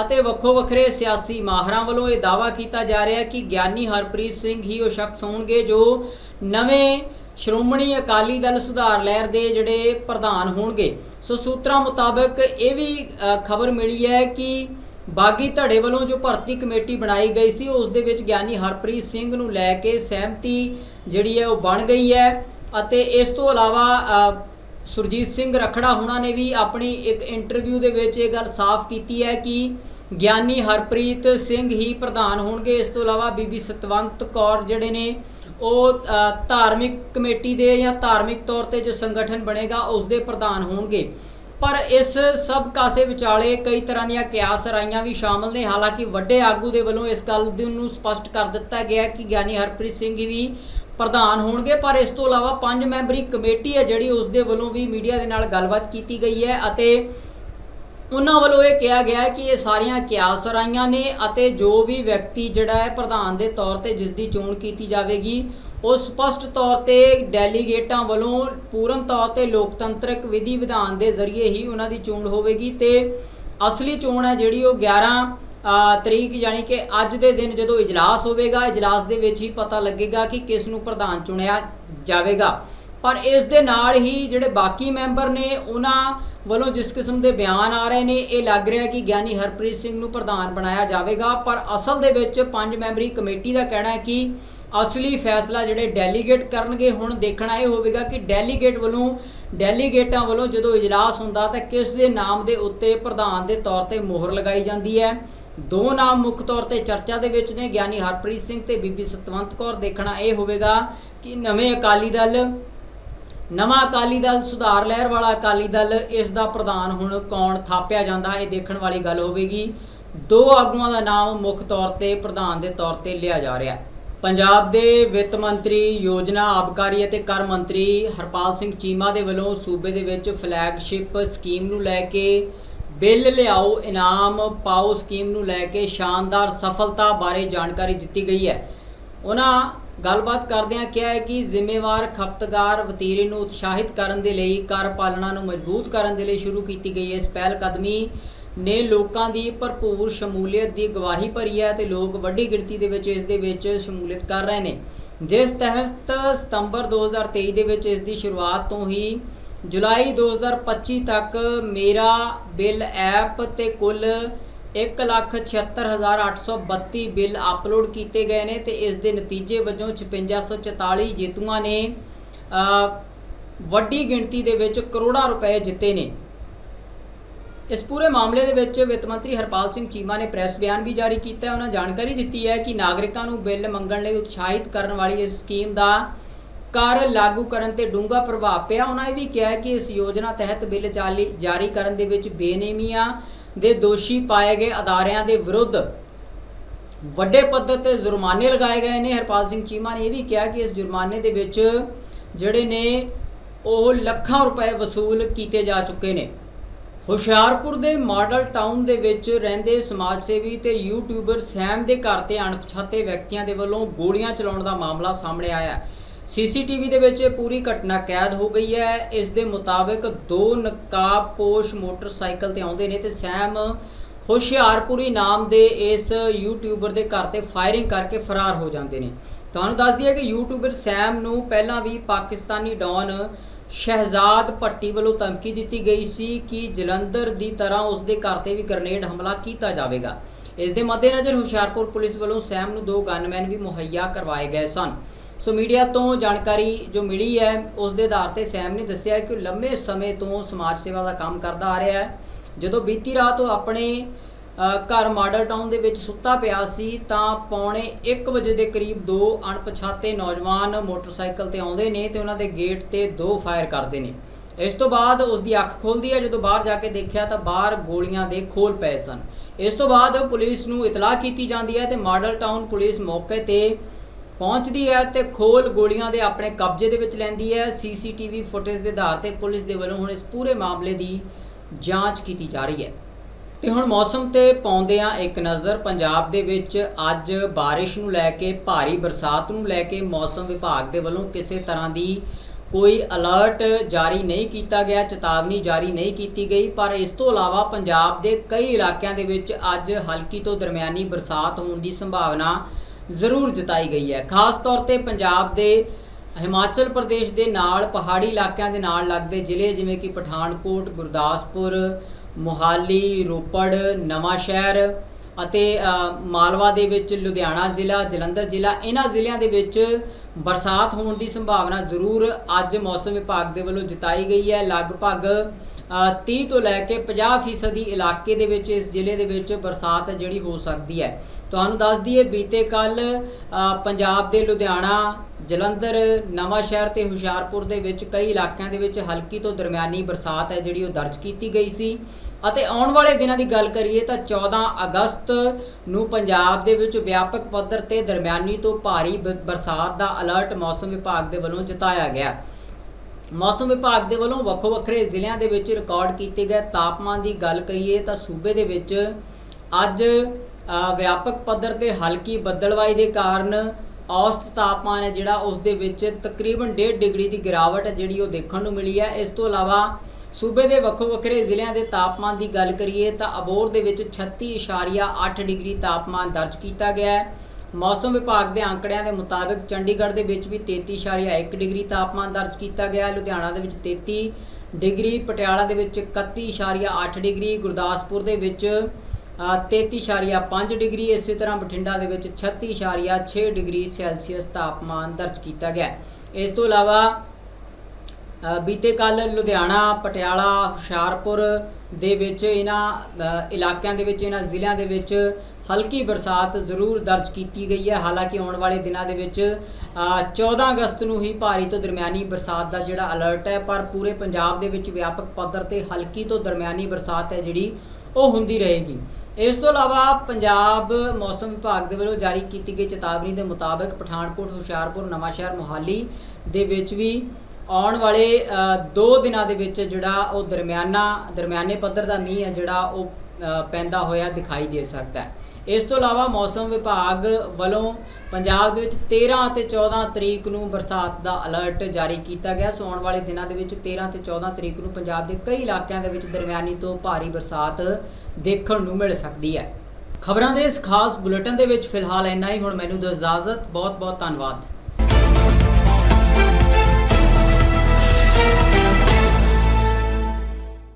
ਅਤੇ ਵੱਖੋ ਵੱਖਰੇ ਸਿਆਸੀ ਮਾਹਰਾਂ ਵੱਲੋਂ ਇਹ ਦਾਅਵਾ ਕੀਤਾ ਜਾ ਰਿਹਾ ਹੈ ਕਿ ਗਿਆਨੀ ਹਰਪ੍ਰੀਤ ਸਿੰਘ ਹੀ ਉਹ ਸ਼ਖਸ ਹੋਣਗੇ ਜੋ ਨਵੇਂ ਸ਼੍ਰੋਮਣੀ ਅਕਾਲੀ ਦਲ ਸੁਧਾਰ ਲਹਿਰ ਦੇ ਜਿਹੜੇ ਪ੍ਰਧਾਨ ਹੋਣਗੇ। ਸੋ ਸੂਤਰਾਂ ਮੁਤਾਬਕ ਇਹ ਵੀ ਖਬਰ ਮਿਲੀ ਹੈ ਕਿ ਬਾਗੀ ਧੜੇ ਵੱਲੋਂ ਜੋ ਭਰਤੀ ਕਮੇਟੀ ਬਣਾਈ ਗਈ ਸੀ, ਉਸ ਦੇ ਵਿੱਚ ਗਿਆਨੀ ਹਰਪ੍ਰੀਤ ਸਿੰਘ ਨੂੰ ਲੈ ਕੇ ਸਹਿਮਤੀ ਜਿਹੜੀ ਹੈ, ਉਹ ਬਣ ਗਈ ਹੈ। ਅਤੇ ਇਸ ਤੋਂ ਇਲਾਵਾ ਸੁਰਜੀਤ ਸਿੰਘ ਰਖੜਾ ਹੁਣਾਂ ਨੇ ਵੀ ਆਪਣੀ ਇੱਕ ਇੰਟਰਵਿਊ ਦੇ ਵਿੱਚ ਇਹ ਗੱਲ ਸਾਫ਼ ਕੀਤੀ ਹੈ ਕਿ ਗਿਆਨੀ ਹਰਪ੍ਰੀਤ ਸਿੰਘ ਹੀ ਪ੍ਰਧਾਨ ਹੋਣਗੇ। ਇਸ ਤੋਂ ਇਲਾਵਾ ਬੀਬੀ ਸਤਵੰਤ ਕੌਰ ਜਿਹੜੇ ਨੇ, ਉਹ ਧਾਰਮਿਕ ਕਮੇਟੀ ਦੇ ਜਾਂ ਧਾਰਮਿਕ ਤੌਰ ਤੇ ਜੋ ਸੰਗਠਨ ਬਣੇਗਾ, ਉਸ ਦੇ ਪ੍ਰਧਾਨ ਹੋਣਗੇ। ਪਰ ਇਸ ਸਭ ਕਾਸੇ ਵਿਚਾਲੇ ਕਈ ਤਰ੍ਹਾਂ ਦੀਆਂ ਕਿਆਸ ਰਾਈਆਂ ਵੀ ਸ਼ਾਮਲ ਨੇ। ਹਾਲਾਂਕਿ ਵੱਡੇ ਆਗੂ ਦੇ ਵੱਲੋਂ ਇਸ ਗੱਲ ਦੇ ਨੂੰ ਸਪਸ਼ਟ ਕਰ ਦਿੱਤਾ ਗਿਆ ਕਿ ਗਿਆਨੀ ਹਰਪ੍ਰੀਤ ਸਿੰਘ ਵੀ ਪ੍ਰਧਾਨ ਹੋਣਗੇ। ਪਰ ਇਸ ਤੋਂ ਇਲਾਵਾ ਪੰਜ ਮੈਂਬਰੀ ਕਮੇਟੀ ਹੈ ਜਿਹੜੀ ਉਸ ਦੇ ਵੱਲੋਂ ਵੀ ਮੀਡੀਆ ਦੇ ਨਾਲ ਗੱਲਬਾਤ ਕੀਤੀ ਗਈ ਹੈ ਅਤੇ ਉਹਨਾਂ ਵੱਲੋਂ ਇਹ ਕਿਹਾ ਗਿਆ ਹੈ ਕਿ ਇਹ ਸਾਰੀਆਂ ਕਿਆਸ ਰਾਈਆਂ ਨੇ ਅਤੇ ਜੋ ਵੀ ਵਿਅਕਤੀ ਜਿਹੜਾ ਹੈ ਪ੍ਰਧਾਨ ਦੇ ਤੌਰ ਤੇ ਜਿਸ ਦੀ ਚੋਣ ਕੀਤੀ ਜਾਵੇਗੀ ਉਹ ਸਪਸ਼ਟ ਤੌਰ ਤੇ ਡੈਲੀਗੇਟਾਂ ਵੱਲੋਂ ਪੂਰਨ ਤੌਰ ਤੇ ਲੋਕਤੰਤਰਿਕ ਵਿਧੀ ਵਿਧਾਨ ਦੇ ਜ਼ਰੀਏ ਹੀ ਉਹਨਾਂ ਦੀ ਚੋਣ ਹੋਵੇਗੀ ਤੇ ਅਸਲੀ ਚੋਣ ਹੈ ਜਿਹੜੀ ਉਹ 11 ਤਰੀਕ ਯਾਨੀ ਕਿ ਅੱਜ ਦੇ ਦਿਨ ਜਦੋਂ ਇਜਲਾਸ ਹੋਵੇਗਾ, ਇਜਲਾਸ ਦੇ ਵਿੱਚ ਹੀ ਪਤਾ ਲੱਗੇਗਾ ਕਿ ਕਿਸ ਨੂੰ ਪ੍ਰਧਾਨ ਚੁਣਿਆ ਜਾਵੇਗਾ। ਪਰ ਇਸ ਦੇ ਨਾਲ ਹੀ ਜਿਹੜੇ ਬਾਕੀ ਮੈਂਬਰ ਨੇ, ਉਹਨਾਂ ਵੱਲੋਂ ਜਿਸ ਕਿਸਮ ਦੇ ਬਿਆਨ ਆ ਰਹੇ ਨੇ, ਇਹ ਲੱਗ ਰਿਹਾ ਕਿ ਗਿਆਨੀ ਹਰਪ੍ਰੀਤ ਸਿੰਘ ਨੂੰ ਪ੍ਰਧਾਨ ਬਣਾਇਆ ਜਾਵੇਗਾ। ਪਰ ਅਸਲ ਦੇ ਵਿੱਚ ਪੰਜ ਮੈਂਬਰੀ ਕਮੇਟੀ ਦਾ ਕਹਿਣਾ ਹੈ ਕਿ ਅਸਲੀ ਫੈਸਲਾ ਜਿਹੜੇ ਡੈਲੀਗੇਟ ਕਰਨਗੇ, ਹੁਣ ਦੇਖਣਾ ਇਹ ਹੋਵੇਗਾ ਕਿ ਡੈਲੀਗੇਟ ਵੱਲੋਂ, ਡੈਲੀਗੇਟਾਂ ਵੱਲੋਂ ਜਦੋਂ ਇਜਲਾਸ ਹੁੰਦਾ ਤਾਂ ਕਿਸ ਦੇ ਨਾਮ ਦੇ ਉੱਤੇ ਪ੍ਰਧਾਨ ਦੇ ਤੌਰ ਤੇ ਮੋਹਰ ਲਗਾਈ ਜਾਂਦੀ ਹੈ? ਦੋ ਨਾਮ ਮੁੱਖ ਤੌਰ ਤੇ ਚਰਚਾ ਦੇ ਵਿੱਚ ਨੇ, ਗਿਆਨੀ ਹਰਪ੍ਰੀਤ ਸਿੰਘ ਤੇ ਬੀਬੀ ਸਤਵੰਤ ਕੌਰ। ਦੇਖਣਾ ਇਹ ਹੋਵੇਗਾ ਕਿ ਨਵੇਂ ਅਕਾਲੀ ਦਲ, ਨਵਾਂ ਅਕਾਲੀ ਦਲ ਸੁਧਾਰ ਲਹਿਰ ਵਾਲਾ ਅਕਾਲੀ ਦਲ, ਇਸ ਦਾ ਪ੍ਰਧਾਨ ਹੁਣ ਕੌਣ ਥਾਪਿਆ ਜਾਂਦਾ, ਇਹ ਦੇਖਣ ਵਾਲੀ ਗੱਲ ਹੋਵੇਗੀ। ਦੋ ਆਗੂਆਂ ਦਾ ਨਾਮ ਮੁੱਖ ਤੌਰ ਤੇ, ਪ੍ਰਧਾਨ ਦੇ ਤੌਰ ਤੇ ਲਿਆ ਜਾ ਰਿਹਾ। ਹੈ ਪੰਜਾਬ ਦੇ ਵਿੱਤ ਮੰਤਰੀ, ਯੋਜਨਾ ਆਬਕਾਰੀ ਅਤੇ ਕਰ ਮੰਤਰੀ ਹਰਪਾਲ ਸਿੰਘ ਚੀਮਾ ਦੇ ਵੱਲੋਂ ਸੂਬੇ ਦੇ ਵਿੱਚ ਫਲੈਗਸ਼ਿਪ ਸਕੀਮ ਨੂੰ ਲੈ ਕੇ ਬਿੱਲ ਲਿਆਓ ਇਨਾਮ ਪਾਓ ਸਕੀਮ ਨੂੰ ਲੈ ਕੇ ਸ਼ਾਨਦਾਰ ਸਫਲਤਾ ਬਾਰੇ ਜਾਣਕਾਰੀ ਦਿੱਤੀ ਗਈ ਹੈ। ਉਹਨਾਂ ਗੱਲਬਾਤ ਕਰਦਿਆਂ ਕਿਹਾ ਹੈ ਕਿ ਜ਼ਿੰਮੇਵਾਰ ਖਪਤਕਾਰ ਵਤੀਰੇ ਨੂੰ ਉਤਸ਼ਾਹਿਤ ਕਰਨ ਦੇ ਲਈ ਕਰ ਪਾਲਣਾ ਨੂੰ ਮਜ਼ਬੂਤ ਕਰਨ ਦੇ ਲਈ ਸ਼ੁਰੂ ਕੀਤੀ ਗਈ ਇਸ ਪਹਿਲ ਕਦਮੀ ਨੇ ਲੋਕਾਂ ਦੀ ਭਰਪੂਰ ਸ਼ਮੂਲੀਅਤ ਦੀ ਗਵਾਹੀ ਭਰੀ ਹੈ ਤੇ ਲੋਕ ਵੱਡੀ ਗਿਣਤੀ ਦੇ ਵਿੱਚ ਇਸ ਦੇ ਵਿੱਚ ਸ਼ਮੂਲੀਅਤ ਕਰ ਰਹੇ ਨੇ। ਜਿਸ ਤਹਿਤ ਸਤੰਬਰ 2023 ਦੇ ਵਿੱਚ ਇਸ ਦੀ ਸ਼ੁਰੂਆਤ ਤੋਂ ਹੀ ਜੁਲਾਈ 2025 ਤੱਕ ਮੇਰਾ ਬਿੱਲ ਐਪ ਤੇ ਕੁੱਲ 176832 ਬਿੱਲ ਅਪਲੋਡ ਕੀਤੇ ਗਏ ਨੇ ਤੇ ਇਸ ਦੇ ਨਤੀਜੇ ਵਜੋਂ 5644 ਜੇਤੂਆਂ ਨੇ ਵੱਡੀ ਗਿਣਤੀ ਦੇ ਵਿੱਚ ਕਰੋੜਾਂ ਰੁਪਏ ਜਿੱਤੇ ਨੇ। ਇਸ ਪੂਰੇ ਮਾਮਲੇ ਦੇ ਵਿੱਚ ਵਿੱਤ ਮੰਤਰੀ ਹਰਪਾਲ ਸਿੰਘ ਚੀਮਾ ਨੇ ਪ੍ਰੈਸ ਬਿਆਨ ਵੀ ਜਾਰੀ ਕੀਤਾ ਹੈ। ਉਹਨਾਂ ਜਾਣਕਾਰੀ ਦਿੱਤੀ ਹੈ ਕਿ ਨਾਗਰਿਕਾਂ ਨੂੰ ਬਿੱਲ ਮੰਗਣ ਲਈ ਉਤਸ਼ਾਹਿਤ ਕਰਨ ਵਾਲੀ ਇਸ ਸਕੀਮ ਦਾ ਕਰ ਲਾਗੂ ਕਰਨ ਤੇ ਡੂੰਘਾ ਪ੍ਰਭਾਵ ਪਿਆ। ਉਹਨਾਂ ਇਹ ਵੀ ਕਿਹਾ ਕਿ ਇਸ ਯੋਜਨਾ ਤਹਿਤ ਬਿੱਲ ਜਾਲੀ ਜਾਰੀ ਕਰਨ ਦੇ ਵਿੱਚ ਬੇਨੇਮੀਆਂ ਦੇ ਦੋਸ਼ੀ ਪਾਏ ਗਏ ਅਦਾਰਿਆਂ ਦੇ ਵਿਰੁੱਧ ਵੱਡੇ ਪੱਧਰ ਤੇ ਜੁਰਮਾਨੇ ਲਗਾਏ ਗਏ ਨੇ। ਹਰਪਾਲ ਸਿੰਘ ਚੀਮਾ ਨੇ ਇਹ ਵੀ ਕਿਹਾ ਕਿ ਇਸ ਜੁਰਮਾਨੇ ਦੇ ਵਿੱਚ ਜਿਹੜੇ ਨੇ ਉਹ ਲੱਖਾਂ ਰੁਪਏ ਵਸੂਲ ਕੀਤੇ ਜਾ ਚੁੱਕੇ ਨੇ। ਹੁਸ਼ਿਆਰਪੁਰ ਦੇ ਮਾਡਲ ਟਾਊਨ ਦੇ ਵਿੱਚ ਰਹਿੰਦੇ ਸਮਾਜ ਸੇਵੀ ਤੇ ਯੂਟਿਊਬਰ ਸੈਮ ਦੇ ਘਰ ਤੇ ਅਣਪਛਾਤੇ ਵਿਅਕਤੀਆਂ ਦੇ ਵੱਲੋਂ ਗੋਲੀਆਂ ਚਲਾਉਣ ਦਾ ਮਾਮਲਾ ਸਾਹਮਣੇ ਆਇਆ ਹੈ। ਸੀਸੀਟੀਵੀ ਦੇ ਵਿੱਚ ਪੂਰੀ ਘਟਨਾ ਕੈਦ ਹੋ ਗਈ ਹੈ। ਇਸ ਦੇ ਮੁਤਾਬਕ ਦੋ ਨਕਾਬਪੋਸ਼ ਮੋਟਰਸਾਈਕਲ ਤੇ ਆਉਂਦੇ ਨੇ ਤੇ ਸੈਮ ਹੁਸ਼ਿਆਰਪੁਰੀ ਨਾਮ ਦੇ ਇਸ ਯੂਟਿਊਬਰ ਦੇ ਘਰ ਤੇ ਫਾਇਰਿੰਗ ਕਰਕੇ ਫਰਾਰ ਹੋ ਜਾਂਦੇ ਨੇ। ਤੁਹਾਨੂੰ ਦੱਸ ਦਈਏ ਕਿ ਯੂਟਿਊਬਰ ਸੈਮ ਨੂੰ ਪਹਿਲਾਂ ਵੀ ਪਾਕਿਸਤਾਨੀ ਡੌਨ ਸ਼ਹਿਜ਼ਾਦ ਭੱਟੀ ਵੱਲੋਂ ਧਮਕੀ ਦਿੱਤੀ ਗਈ ਸੀ ਕਿ ਜਲੰਧਰ ਦੀ ਤਰ੍ਹਾਂ ਉਸ ਦੇ ਘਰ ਤੇ ਵੀ ਗ੍ਰਨੇਡ ਹਮਲਾ ਕੀਤਾ ਜਾਵੇਗਾ। ਇਸ ਦੇ ਮੱਦੇਨਜ਼ਰ ਹੁਸ਼ਿਆਰਪੁਰ ਪੁਲਿਸ ਵੱਲੋਂ ਸੈਮ ਨੂੰ ਦੋ ਗਨਮੈਨ ਵੀ ਮੁਹੱਈਆ ਕਰਵਾਏ ਗਏ ਸਨ। ਸੋ ਮੀਡੀਆ ਤੋਂ ਜਾਣਕਾਰੀ ਜੋ ਮਿਲੀ ਹੈ, ਉਸ ਦੇ ਆਧਾਰ ਤੇ ਸੈਮ ਨੇ ਦੱਸਿਆ ਕਿ ਉਹ ਲੰਮੇ ਸਮੇਂ ਤੋਂ ਸਮਾਜ ਸੇਵਾ ਦਾ ਕੰਮ ਕਰਦਾ ਆ ਰਿਹਾ ਹੈ। ਜਦੋਂ ਬੀਤੀ ਰਾਤ ਉਹ ਆਪਣੇ ਘਰ ਮਾਡਲ ਟਾਊਨ ਦੇ ਵਿੱਚ ਸੁੱਤਾ ਪਿਆ ਸੀ, ਤਾਂ ਪੌਣੇ 1 ਵਜੇ ਦੇ ਕਰੀਬ ਦੋ ਅਣਪਛਾਤੇ ਨੌਜਵਾਨ ਮੋਟਰਸਾਈਕਲ ਤੇ ਆਉਂਦੇ ਨੇ ਤੇ ਉਹਨਾਂ ਦੇ ਗੇਟ ਤੇ ਦੋ ਫਾਇਰ ਕਰਦੇ ਨੇ। ਇਸ ਤੋਂ ਬਾਅਦ ਉਸ ਦੀ ਅੱਖ ਖੁੱਲਦੀ ਹੈ। ਜਦੋਂ ਬਾਹਰ ਜਾ ਕੇ ਦੇਖਿਆ ਤਾਂ ਬਾਹਰ ਗੋਲੀਆਂ ਦੇ ਖੋਲ ਪਏ ਸਨ। ਇਸ ਤੋਂ ਬਾਅਦ ਪੁਲਿਸ ਨੂੰ ਇਤਲਾਹ ਕੀਤੀ ਜਾਂਦੀ ਹੈ ਤੇ ਮਾਡਲ ਟਾਊਨ ਪੁਲਿਸ ਮੌਕੇ ਤੇ ਪਹੁੰਚਦੀ ਹੈ ਤੇ ਖੋਲ ਗੋਲੀਆਂ ਦੇ ਆਪਣੇ ਕਬਜ਼ੇ ਦੇ ਵਿੱਚ ਲੈਂਦੀ ਹੈ। ਸੀਸੀਟੀਵੀ ਫੁਟੇਜ ਦੇ ਆਧਾਰ ਤੇ ਪੁਲਿਸ ਦੇ ਵੱਲੋਂ ਹੁਣ ਇਸ ਪੂਰੇ ਮਾਮਲੇ ਦੀ ਜਾਂਚ ਕੀਤੀ ਜਾ ਰਹੀ ਹੈ। ਤੇ ਹੁਣ ਮੌਸਮ ਤੇ ਪਾਉਂਦੇ ਆ ਇੱਕ ਨਜ਼ਰ ਪੰਜਾਬ ਦੇ ਵਿੱਚ ਅੱਜ ਬਾਰਿਸ਼ ਨੂੰ ਲੈ ਕੇ ਭਾਰੀ ਬਰਸਾਤ ਨੂੰ ਲੈ ਕੇ ਮੌਸਮ ਵਿਭਾਗ ਦੇ ਵੱਲੋਂ ਕਿਸੇ ਤਰ੍ਹਾਂ ਦੀ ਕੋਈ ਅਲਰਟ ਜਾਰੀ ਨਹੀਂ ਕੀਤਾ ਗਿਆ, ਚੇਤਾਵਨੀ ਜਾਰੀ ਨਹੀਂ ਕੀਤੀ ਗਈ। ਪਰ ਇਸ ਤੋਂ ਇਲਾਵਾ ਪੰਜਾਬ ਦੇ ਕਈ ਇਲਾਕਿਆਂ ਦੇ ਵਿੱਚ ਅੱਜ ਹਲਕੀ ਤੋਂ ਦਰਮਿਆਨੀ ਬਰਸਾਤ ਹੋਣ ਦੀ ਸੰਭਾਵਨਾ ਜ਼ਰੂਰ ਜਤਾਈ ਗਈ ਹੈ। ਖਾਸ ਤੌਰ ਤੇ ਪੰਜਾਬ ਦੇ ਹਿਮਾਚਲ ਪ੍ਰਦੇਸ਼ ਦੇ ਨਾਲ, ਪਹਾੜੀ ਇਲਾਕਿਆਂ ਦੇ ਨਾਲ ਲੱਗਦੇ ਜ਼ਿਲ੍ਹੇ ਜਿਵੇਂ ਕਿ ਪਠਾਨਕੋਟ, ਗੁਰਦਾਸਪੁਰ ਮੋਹਾਲੀ, ਰੋਪੜ, ਨਵਾਂ ਸ਼ਹਿਰ ਅਤੇ ਮਾਲਵਾ ਦੇ ਵਿੱਚ ਲੁਧਿਆਣਾ ਜ਼ਿਲ੍ਹਾ, ਜਲੰਧਰ ਜ਼ਿਲ੍ਹਾ, ਇਹਨਾਂ ਜ਼ਿਲ੍ਹਿਆਂ ਦੇ ਵਿੱਚ ਬਰਸਾਤ ਹੋਣ ਦੀ ਸੰਭਾਵਨਾ ਜ਼ਰੂਰ ਅੱਜ ਮੌਸਮ ਵਿਭਾਗ ਦੇ ਵੱਲੋਂ ਜਤਾਈ ਗਈ ਹੈ। ਲਗਭਗ 30 ਤੋਂ ਲੈ ਕੇ 50% ਫੀਸਦੀ ਇਲਾਕੇ ਦੇ ਵਿੱਚ, ਇਸ ਜ਼ਿਲ੍ਹੇ ਦੇ ਵਿੱਚ ਬਰਸਾਤ ਜਿਹੜੀ ਹੋ ਸਕਦੀ ਹੈ। ਤੁਹਾਨੂੰ ਦੱਸ ਦਈਏ, ਬੀਤੇ ਕੱਲ ਪੰਜਾਬ ਦੇ ਲੁਧਿਆਣਾ, ਜਲੰਧਰ, ਨਵਾਂ ਸ਼ਹਿਰ ਤੇ ਹੁਸ਼ਿਆਰਪੁਰ ਦੇ ਵਿੱਚ ਕਈ ਇਲਾਕਿਆਂ ਦੇ ਵਿੱਚ ਹਲਕੀ ਤੋਂ ਦਰਮਿਆਨੀ ਬਰਸਾਤ ਹੈ ਜਿਹੜੀ ਉਹ ਦਰਜ ਕੀਤੀ ਗਈ ਸੀ। ਅਤੇ ਆਉਣ ਵਾਲੇ ਦਿਨਾਂ ਦੀ ਗੱਲ ਕਰੀਏ ਤਾਂ 14 ਅਗਸਤ ਨੂੰ ਪੰਜਾਬ ਦੇ ਵਿੱਚ ਵਿਆਪਕ ਪੱਧਰ ਤੇ ਦਰਮਿਆਨੀ ਤੋਂ ਭਾਰੀ ਬ- ਬਰਸਾਤ ਦਾ ਅਲਰਟ ਮੌਸਮ ਵਿਭਾਗ ਦੇ ਵੱਲੋਂ ਜਤਾਇਆ ਗਿਆ। ਮੌਸਮ ਵਿਭਾਗ ਦੇ ਵੱਲੋਂ ਵੱਖੋ ਵੱਖਰੇ ਜ਼ਿਲ੍ਹਿਆਂ ਦੇ ਵਿੱਚ ਰਿਕਾਰਡ ਕੀਤੇ ਗਏ ਤਾਪਮਾਨ ਦੀ ਗੱਲ ਕਰੀਏ ਤਾਂ ਸੂਬੇ ਦੇ ਵਿੱਚ ਅੱਜ ਵਿਆਪਕ ਪੱਧਰ ਤੇ ਹਲਕੀ ਬੱਦਲਵਾਈ ਦੇ ਕਾਰਨ ਔਸਤ ਤਾਪਮਾਨ ਹੈ ਜਿਹੜਾ ਉਸ ਦੇ ਵਿੱਚ ਤਕਰੀਬਨ 1.5 ਡਿਗਰੀ ਦੀ ਗਿਰਾਵਟ ਹੈ ਜਿਹੜੀ ਉਹ ਦੇਖਣ ਨੂੰ ਮਿਲੀ ਹੈ। ਇਸ ਤੋਂ ਇਲਾਵਾ ਸੂਬੇ ਦੇ ਵੱਖੋ ਵੱਖਰੇ ਜ਼ਿਲ੍ਹਿਆਂ ਦੇ ਤਾਪਮਾਨ ਦੀ ਗੱਲ ਕਰੀਏ ਤਾਂ ਅਬੋਰ ਦੇ ਵਿੱਚ 36.8 ਡਿਗਰੀ ਤਾਪਮਾਨ ਦਰਜ ਕੀਤਾ ਗਿਆ ਹੈ। ਮੌਸਮ ਵਿਭਾਗ ਦੇ ਅੰਕੜਿਆਂ ਦੇ ਮੁਤਾਬਕ ਚੰਡੀਗੜ੍ਹ ਦੇ ਵਿੱਚ ਵੀ 33.1 ਡਿਗਰੀ ਤਾਪਮਾਨ ਦਰਜ ਕੀਤਾ ਗਿਆ ਲੁਧਿਆਣਾ ਦੇ ਵਿੱਚ 33 ਡਿਗਰੀ ਪਟਿਆਲਾ ਦੇ ਵਿੱਚ 31.8 ਡਿਗਰੀ ਗੁਰਦਾਸਪੁਰ ਦੇ ਵਿੱਚ ਅ, 33.5 ਡਿਗਰੀ ਇਸੇ ਤਰ੍ਹਾਂ ਬਠਿੰਡਾ ਦੇ ਵਿੱਚ 36.6 ਡਿਗਰੀ ਸੈਲਸੀਅਸ ਤਾਪਮਾਨ ਦਰਜ ਕੀਤਾ ਗਿਆ ਇਸ ਤੋਂ ਇਲਾਵਾ ਬੀਤੇ ਕੱਲ ਲੁਧਿਆਣਾ ਪਟਿਆਲਾ ਹੁਸ਼ਿਆਰਪੁਰ ਦੇ ਵਿੱਚ ਇਹਨਾਂ ਇਲਾਕਿਆਂ ਦੇ ਵਿੱਚ ਇਹਨਾਂ ਜ਼ਿਲ੍ਹਿਆਂ ਦੇ ਵਿੱਚ ਹਲਕੀ ਬਰਸਾਤ ਜ਼ਰੂਰ ਦਰਜ ਕੀਤੀ ਗਈ ਹੈ। ਹਾਲਾਂਕਿ ਆਉਣ ਵਾਲੇ ਦਿਨਾਂ ਦੇ ਵਿੱਚ ਅ, 14 ਅਗਸਤ ਨੂੰ ਹੀ ਭਾਰੀ ਤੋਂ ਦਰਮਿਆਨੀ ਬਰਸਾਤ ਦਾ ਜਿਹੜਾ ਅਲਰਟ ਹੈ ਪਰ ਪੂਰੇ ਪੰਜਾਬ ਦੇ ਵਿੱਚ ਵਿਆਪਕ ਪੱਧਰ ਤੇ ਹਲਕੀ ਤੋਂ ਦਰਮਿਆਨੀ ਬਰਸਾਤ ਹੈ ਜਿਹੜੀ ਉਹ ਹੁੰਦੀ ਰਹੇਗੀ। ਇਸ ਤੋਂ ਇਲਾਵਾ ਪੰਜਾਬ ਮੌਸਮ ਵਿਭਾਗ ਦੇ ਵੱਲੋਂ ਜਾਰੀ ਕੀਤੀ ਗਈ ਚੇਤਾਵਨੀ ਦੇ ਮੁਤਾਬਕ ਪਠਾਨਕੋਟ ਹੁਸ਼ਿਆਰਪੁਰ ਨਵਾਂਸ਼ਹਿਰ ਮੋਹਾਲੀ ਦੇ ਵਿੱਚ ਵੀ ਆਉਣ ਵਾਲੇ 2 ਦਿਨਾਂ ਦੇ ਵਿੱਚ ਜਿਹੜਾ ਉਹ ਦਰਮਿਆਨਾ, ਦਰਮਿਆਨੇ ਪੱਧਰ ਦਾ ਮੀਂਹ ਹੈ, ਜਿਹੜਾ ਉਹ ਪੈਂਦਾ ਹੋਇਆ ਦਿਖਾਈ ਦੇ ਸਕਦਾ ਹੈ। ਇਸ ਤੋਂ ਇਲਾਵਾ ਮੌਸਮ ਵਿਭਾਗ ਵੱਲੋਂ ਪੰਜਾਬ ਦੇ ਵਿੱਚ 13 ਅਤੇ 14 ਤਰੀਕ ਨੂੰ ਬਰਸਾਤ ਦਾ ਅਲਰਟ ਜਾਰੀ ਕੀਤਾ ਗਿਆ। ਸੋ ਆਉਣ ਵਾਲੇ ਦਿਨਾਂ ਦੇ ਵਿੱਚ 13 ਤੇ 14 ਤਰੀਕ ਨੂੰ ਪੰਜਾਬ ਦੇ ਕਈ ਇਲਾਕਿਆਂ ਦੇ ਵਿੱਚ ਦਰਮਿਆਨੀ ਤੋਂ ਭਾਰੀ ਬਰਸਾਤ ਦੇਖਣ ਨੂੰ ਮਿਲ ਸਕਦੀ ਹੈ। ਖਬਰਾਂ ਦੇ ਇਸ ਖਾਸ ਬੁਲੇਟਿਨ ਦੇ ਵਿੱਚ ਫਿਲਹਾਲ ਇੰਨਾ ਹੀ। ਹੁਣ ਮੈਨੂੰ ਦਿਓ ਇਜਾਜ਼ਤ। ਬਹੁਤ ਬਹੁਤ ਧੰਨਵਾਦ। Thank you.